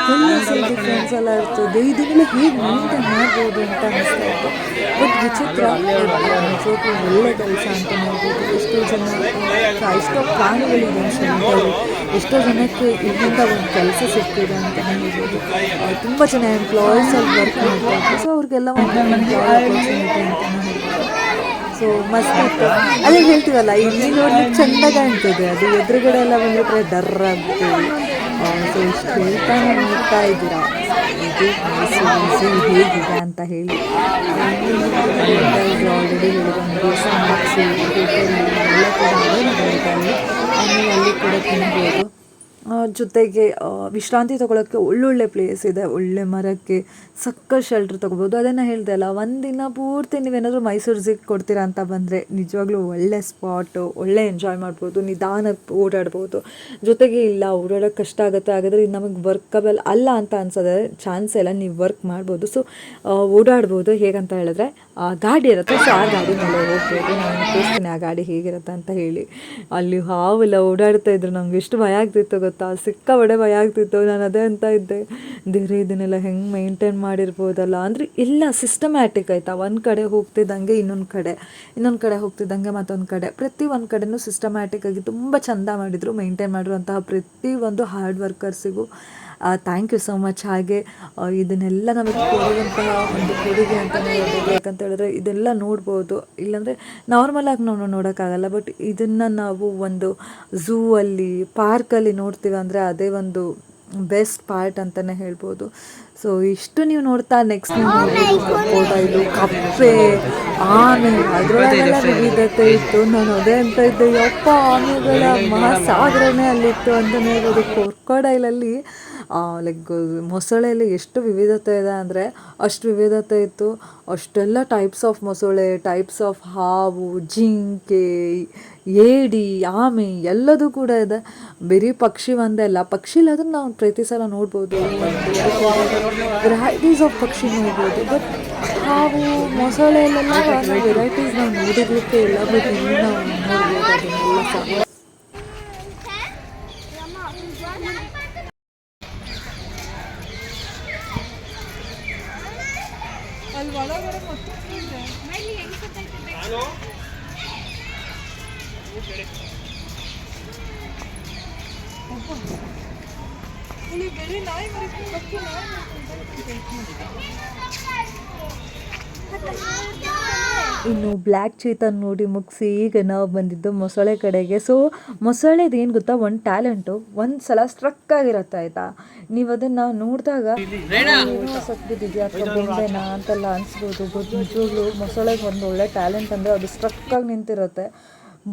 ಕಲರ್ಸ್ ಡಿಫ್ರೆನ್ಸ್ ಎಲ್ಲ ಇರ್ತದೆ. ಇದನ್ನೆಲ್ಲ ಹೇಗೆ ಮೇಂಟೈನ್ ಮಾಡ್ಬೋದು ಅಂತ ಅನಿಸ್ತಾ ಇತ್ತು ಬಟ್ ವಿಚಿತ್ರ ನಿಜವಾಗ್ಲೂ ಒಳ್ಳೆ ಕೆಲಸ ಅಂತ ನೋಡ್ಬೋದು ಎಷ್ಟೋ ಜನ ಎಷ್ಟೋ ಪ್ರಾಣಿಗಳಿದೆ ಶ್ರಮಿಕರು ಎಷ್ಟೋ ಜನಕ್ಕೆ ಇದರಿಂದ ಒಂದು ಕೆಲಸ ಸಿಗ್ತಿದೆ ಅಂತ ಹೇಳ್ಬೋದು. ತುಂಬ ಜನ ಎಂಪ್ಲಾಯೀಸ್ ಅಲ್ಲಿ ವರ್ಕ್ ಮಾಡ್ತಾ ಇದ್ದಾರೆ ಸೊ ಅವ್ರಿಗೆಲ್ಲ ಒಂದು ಆಪರ್ಚುನಿಟಿ ಹೇಳ್ಬೋದು. ಸೊ ಮಸ್ತ್ ಇತ್ತು. ಅದೇ ಹೇಳ್ತೀವಲ್ಲ ಇಲ್ಲಿ ನೋಡ್ಲಿಕ್ಕೆ ಚೆಂದ ಕಾಣ್ತದೆ. ಅದು ಎದುರುಗಡೆ ಎಲ್ಲ ಬಂದ್ಬಿಟ್ರೆ ಡರ್ ಆಗ್ತೀವಿ ಸೊ ಇಷ್ಟು ಹೇಳ್ತಾ ನೋಡ್ತಾ ಇದ್ದೀರಾ ಇದು ಮೈಸೂರು ಹೇಗಿದೆ ಅಂತ ಹೇಳಿ ಆಲ್ರೆಡಿ ಹೇಳಿದಂಗೆ ಸ್ನ್ಯಾಕ್ಸು ಹೋಟೆಲ್ ಎಲ್ಲ ಕೂಡ ಇದೆ ಅಲ್ಲಿ ಕೂಡ ತಿನ್ಬೋದು. ಜೊತೆಗೆ ವಿಶ್ರಾಂತಿ ತೊಗೊಳಕ್ಕೆ ಒಳ್ಳೊಳ್ಳೆ ಪ್ಲೇಸ್ ಇದೆ, ಒಳ್ಳೆ ಮರಕ್ಕೆ ಸಕ್ಕ ಶೆಲ್ಟರ್ ತೊಗೋಬೋದು. ಅದನ್ನು ಹೇಳಿದೆ ಅಲ್ಲ, ಒಂದಿನ ಪೂರ್ತಿ ನೀವೇನಾದರೂ ಮೈಸೂರು ಝಿಕ್ ಕೊಡ್ತೀರಾ ಅಂತ ಬಂದರೆ ನಿಜವಾಗ್ಲೂ ಒಳ್ಳೆ ಸ್ಪಾಟು ಒಳ್ಳೆ ಎಂಜಾಯ್ ಮಾಡ್ಬೋದು, ನಿಧಾನಕ್ಕೆ ಓಡಾಡ್ಬೋದು. ಜೊತೆಗೆ ಇಲ್ಲ ಓಡಾಡೋಕ್ಕೆ ಕಷ್ಟ ಆಗುತ್ತೆ, ಹಾಗಾದರೆ ಇದು ನಮಗೆ ವರ್ಕಬಲ್ ಅಲ್ಲ ಅಂತ ಅನ್ಸೋದ್ರೆ ಚಾನ್ಸ್ ಇಲ್ಲ ನೀವು ವರ್ಕ್ ಮಾಡ್ಬೋದು. ಸೊ ಓಡಾಡ್ಬೋದು, ಹೇಗಂತ ಹೇಳಿದ್ರೆ, ಆ ಗಾಡಿ ಇರುತ್ತೆ ಸೊ ಆ ಗಾಡಿ ಮೇಲೆ ಹೋಗ್ಬೋದು. ನಾನು ತೋರಿಸ್ತೀನಿ ಆ ಗಾಡಿ ಹೇಗಿರುತ್ತೆ ಅಂತ ಹೇಳಿ. ಅಲ್ಲಿ ಹಾವೆಲ್ಲ ಓಡಾಡ್ತಾ ಇದ್ರು ನಮ್ಗೆ ಎಷ್ಟು ಭಯ ಆಗ್ತಿತ್ತು ಗೊತ್ತಾ? ಸಿಕ್ಕಾಪಟ್ಟೆ ಭಯ ಆಗ್ತಿತ್ತು. ನಾನು ಅದೇ ಅಂತ ಇದ್ದೆ. ದೇವ್ರೆ ಇದನ್ನೆಲ್ಲ ಹೆಂಗೆ ಮೇಂಟೈನ್ ಮಾಡಿರ್ಬೋದಲ್ಲ? ಅಂದರೆ ಎಲ್ಲ ಸಿಸ್ಟಮ್ಯಾಟಿಕ್ ಆಯಿತಾ? ಒಂದು ಕಡೆ ಹೋಗ್ತಿದ್ದಂಗೆ ಇನ್ನೊಂದು ಕಡೆ ಇನ್ನೊಂದು ಕಡೆ ಹೋಗ್ತಿದ್ದಂಗೆ ಮತ್ತೊಂದು ಕಡೆ. ಪ್ರತಿ ಒಂದು ಕಡೆನೂ ಸಿಸ್ಟಮ್ಯಾಟಿಕ್ ಆಗಿ ತುಂಬ ಚಂದ ಮಾಡಿದರು ಮೇಂಟೈನ್ ಮಾಡಿರುವಂತಹ ಪ್ರತಿ ಒಂದು ಹಾರ್ಡ್ ವರ್ಕರ್ಸಿಗೂ ಥ್ಯಾಂಕ್ ಯು ಸೊ ಮಚ್ ಹಾಗೆ ಇದನ್ನೆಲ್ಲ ನಮಗೆ ಕೊಡುವಂತಹ ಒಂದು ಕೊಡುಗೆ ಅಂತಲೇ ಹೇಳ್ಬೋದು. ಯಾಕಂತ ಹೇಳಿದ್ರೆ ಇದೆಲ್ಲ ನೋಡ್ಬೋದು. ಇಲ್ಲಾಂದರೆ ನಾರ್ಮಲಾಗಿ ನಾವು ನೋಡೋಕ್ಕಾಗಲ್ಲ. ಬಟ್ ಇದನ್ನು ನಾವು ಒಂದು ಝೂ ಅಲ್ಲಿ ಪಾರ್ಕಲ್ಲಿ ನೋಡ್ತೀವಿ ಅಂದರೆ ಅದೇ ಒಂದು ಬೆಸ್ಟ್ ಪಾರ್ಟ್ ಅಂತಲೇ ಹೇಳ್ಬೋದು. ಸೊ ಇಷ್ಟು ನೀವು ನೋಡ್ತಾ ನೆಕ್ಸ್ಟ್ ನೀವು ನೋಡ್ಬೋದು ಕಪ್ಪೆ ಆನೆ ಅದರೊಳಗೆಲ್ಲ ವಿವಿಧತೆ ಇತ್ತು. ನಾನು ಅದೇ ಅಂತ ಇದ್ದೆ. ಯಪ್ಪ ಆನೆಗಳ ಮಹಾಸಾಗರನೇ ಅಲ್ಲಿತ್ತು ಅಂತಲೇ ಹೇಳ್ಬೋದು. ಕ್ರೊಕೊಡೈಲಲ್ಲಿ ಲೈಕ್ ಮೊಸಳೆಯಲ್ಲಿ ಎಷ್ಟು ವಿವಿಧತೆ ಇದೆ ಅಂದರೆ ಅಷ್ಟು ವಿವಿಧತೆ ಇತ್ತು. ಅಷ್ಟೆಲ್ಲ ಟೈಪ್ಸ್ ಆಫ್ ಮೊಸಳೆ ಟೈಪ್ಸ್ ಆಫ್ ಹಾವು, ಜಿಂಕೆ, ಏಡಿ, ಆಮೆ ಎಲ್ಲದೂ ಕೂಡ ಇದೆ. ಬರೀ ಪಕ್ಷಿ ಒಂದೇ ಅಲ್ಲ. ಪಕ್ಷಿಲಿ ಅದನ್ನು ನಾವು ಪ್ರತಿ ಸಲ ನೋಡ್ಬೋದು. ವೆರೈಟೀಸ್ ಆಫ್ ಪಕ್ಷಿ ನೋಡ್ಬೋದು. ಬಟ್ ಹಾವು, ಮೊಸಳೆಯಲ್ಲೆಲ್ಲ ವೆರೈಟೀಸ್ ನಾವು ನೋಡಿರ್ಲಿಕ್ಕೆ ಇಲ್ಲ. ಬಟ್ ನಾವು ನೋಡ್ಬೋದು ಅಲ್ಲಿ ಒಳಗಡೆ ಮತ್ತೆ ಇದೆ ಇಲ್ಲಿ ಬರೀ ನಾಯಿ ಮರಿ ಕಪ್ಪು ನಾಯಿ ಮರಿ ಇನ್ನು ಬ್ಲ್ಯಾಕ್ ಚೀತನ್ ನೋಡಿ ಮುಗಿಸಿ ಈಗ ನಾವು ಬಂದಿದ್ದು ಮೊಸಳೆ ಕಡೆಗೆ. ಸೊ ಮೊಸಳೆದು ಏನು ಗೊತ್ತಾ? ಒಂದು ಟ್ಯಾಲೆಂಟು ಒಂದು ಸಲ ಸ್ಟ್ರಕ್ ಆಗಿರತ್ತೆ ಆಯಿತಾ? ನೀವು ಅದನ್ನು ನೋಡಿದಾಗ ಸತ್ತಿದೆಯಾ ಅಥವಾ ಬೊಂಬೆನಾ ಅಂತೆಲ್ಲ ಅನಿಸ್ಬೋದು. ಬಟ್ ನಿಜವಾಗ್ಲೂ ಮೊಸಳೆಗೆ ಒಂದು ಒಳ್ಳೆ ಟ್ಯಾಲೆಂಟ್ ಅಂದರೆ ಅದು ಸ್ಟ್ರಕ್ ಆಗಿ ನಿಂತಿರುತ್ತೆ.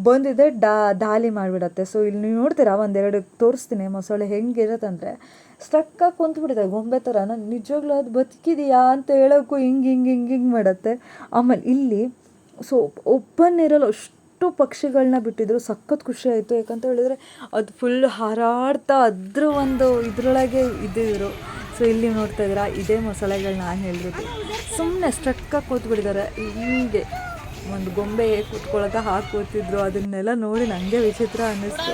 ಬಂದಿದೆ ಡಾ ದಾಲಿ ಮಾಡಿಬಿಡತ್ತೆ. ಸೊ ಇಲ್ಲಿ ನೀವು ನೋಡ್ತೀರಾ? ಒಂದೆರಡು ತೋರಿಸ್ತೀನಿ ಮೊಸಳೆ ಹೆಂಗಿರುತ್ತೆ ಅಂದರೆ ಸ್ಟ್ರಕ್ಕಾಗಿ ಕುಂತ್ಬಿಟ್ಟಿದೆ ಗೊಂಬೆ ಥರ ನಾನು ನಿಜವಾಗ್ಲೂ ಅದು ಬದುಕಿದೆಯಾ? ಅಂತ ಹೇಳೋಕ್ಕೂ ಹಿಂಗೆ ಹಿಂಗೆ ಹಿಂಗೆ ಹಿಂಗೆ ಮಾಡುತ್ತೆ. ಆಮೇಲೆ ಇಲ್ಲಿ, ಸೊ ಒಬ್ಬನಿರಲ್ಲ ಅಷ್ಟು ಪಕ್ಷಿಗಳನ್ನ ಬಿಟ್ಟಿದ್ರು ಸಖತ್ ಖುಷಿ ಆಯಿತು. ಯಾಕಂತ ಹೇಳಿದ್ರೆ, ಅದು ಫುಲ್ ಹಾರಾಡ್ತಾ ಅದ್ರ ಒಂದು ಇದರೊಳಗೆ ಇದ್ದಿದ್ರು ಸೊ ಇಲ್ಲಿ ನೋಡ್ತಾ ಇದ್ದೀರಾ, ಇದೇ ಮಸಾಲೆಗಳು ನಾನು ಹೇಳಿದ್ರು ಸುಮ್ಮನೆ ಸ್ಟ್ರಕ್ಕಾಗಿ ಕೂತ್ಬಿಟ್ಟಿದ್ದಾರೆ ಹಿಂಗೆ ಒಂದು ಗೊಂಬೆ ಕೂತ್ಕೊಳ್ಳೋಕೆ ಹಾಕಿ ಕೂತಿದ್ರು. ಅದನ್ನೆಲ್ಲ ನೋಡಿ ನನಗೆ ವಿಚಿತ್ರ ಅನ್ನಿಸ್ತು.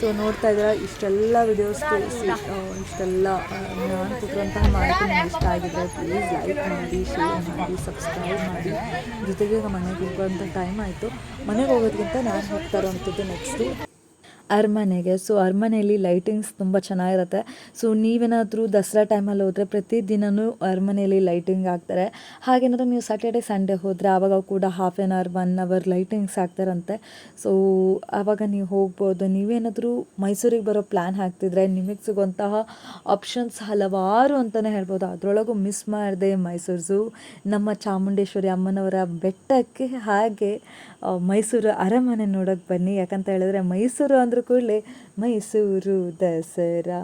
ಸೊ ನೋಡ್ತಾ ಇದ್ದೀರಾ? ಇಷ್ಟೆಲ್ಲ ವಿಡಿಯೋಸ್ ಇಷ್ಟೆಲ್ಲ ನಾನು ಕೊಟ್ಟಿರುವಂತಹ ಮಾಹಿತಿ ನಿಮ್ಗೆ ಇಷ್ಟ ಆಗಿದೆ ಪ್ಲೀಸ್ ಲೈಕ್ ಮಾಡಿ ಶೇರ್ ಮಾಡಿ ಸಬ್ಸ್ಕ್ರೈಬ್ ಮಾಡಿ. ಜೊತೆಗೆ ಮನೆಗೆ ಹೋಗುವಂಥ ಟೈಮ್ ಆಯಿತು. ಮನೆಗೆ ಹೋಗೋದಕ್ಕಿಂತ ನಾನು ಹೋಗ್ತಾ ಇರೋವಂಥದ್ದು ನೆಕ್ಸ್ಟು ಅರಮನೆಗೆ. ಸೊ ಅರಮನೆಯಲ್ಲಿ ಲೈಟಿಂಗ್ಸ್ ತುಂಬ ಚೆನ್ನಾಗಿರುತ್ತೆ. ಸೊ ನೀವೇನಾದರೂ ದಸರಾ ಟೈಮಲ್ಲಿ ಹೋದರೆ ಪ್ರತಿದಿನವೂ ಅರಮನೆಯಲ್ಲಿ ಲೈಟಿಂಗ್ ಹಾಕ್ತಾರೆ. ಹಾಗೇನಾದರೂ ನೀವು ಸ್ಯಾಟರ್ಡೆ ಸಂಡೇ ಹೋದರೆ ಆವಾಗ ಕೂಡ half an hour one hour lightings ಹಾಕ್ತಾರಂತೆ. So ಆವಾಗ ನೀವು ಹೋಗ್ಬೋದು. ನೀವೇನಾದರೂ ಮೈಸೂರಿಗೆ ಬರೋ ಪ್ಲ್ಯಾನ್ ಹಾಕ್ತಿದ್ರೆ ನಿಮಗೆ ಸಿಗುವಂತಹ ಆಪ್ಷನ್ಸ್ ಹಲವಾರು ಅಂತಲೇ ಹೇಳ್ಬೋದು. ಅದರೊಳಗೂ ಮಿಸ್ ಮಾಡಿದೆ ಮೈಸೂರು ಝೂ ನಮ್ಮ ಚಾಮುಂಡೇಶ್ವರಿ ಅಮ್ಮನವರ ಬೆಟ್ಟಕ್ಕೆ ಹಾಗೆ ಮೈಸೂರು ಅರಮನೆ ನೋಡೋಕ್ಕೆ ಬನ್ನಿ. ಯಾಕಂತ ಹೇಳಿದ್ರೆ ಮೈಸೂರು ಅಂದ್ರೂ ಕೂಡಲೇ ಮೈಸೂರು ದಸರಾ.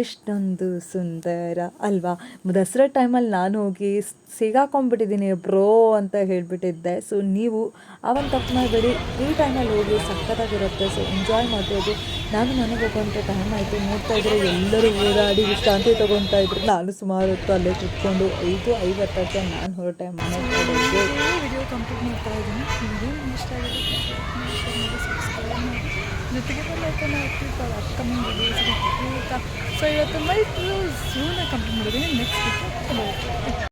ಎಷ್ಟೊಂದು ಸುಂದರ. ಅಲ್ವಾ? ದಸರಾ ಟೈಮಲ್ಲಿ ನಾನು ಹೋಗಿ ಸಿಗಾಕೊಂಡ್ಬಿಟ್ಟಿದ್ದೀನಿ ಬ್ರೋ ಅಂತ ಹೇಳಿಬಿಟ್ಟಿದ್ದೆ. ಸೊ ನೀವು ಆವಾಗ ತಪ್ಪು ಮಾಡಬೇಡಿ ಈ ಟೈಮಲ್ಲಿ ಹೋಗಿ ಸಖತ್ತಾಗಿರುತ್ತೆ. ಸೊ ಎಂಜಾಯ್ ಮಾಡ್ಬೋದು ನಾನು ಮನೆಗೆ ಹೋಗುವಂಥ ಟೈಮ್ ಆಯಿತು. ನೋಡ್ತಾ ಇದ್ರೆ ಎಲ್ಲರೂ ಓಡಾಡಿ ವಿಶ್ರಾಂತಿ ತೊಗೊತಾ ಇದ್ರು. ನಾನು ಸುಮಾರು ಹೊತ್ತು ಅಲ್ಲೇ ಕುತ್ಕೊಂಡು ಐದು ಐವತ್ತಕ್ಕೆ ನಾನು ಹೊರಟೆ ಮನೆ ವಿಡಿಯೋ ಕಂಪ್ಲೀಟ್ ಮಾಡ್ತಾ ಇದ್ದೀನಿ. ಜೊತೆಗೆ ಲೈಕನ್ನು ಹಾಕಿ ಅಪ್ಕಮಿಂಗ್ ವಿಡಿಯೋಸ್ ಸೊ ಇವತ್ತು ಮೈಸೂರು ಝೂನ ಕಂಪ್ಲೀಟ್ ಮಾಡಿದ್ದೀನಿ ನೆಕ್ಸ್ಟ್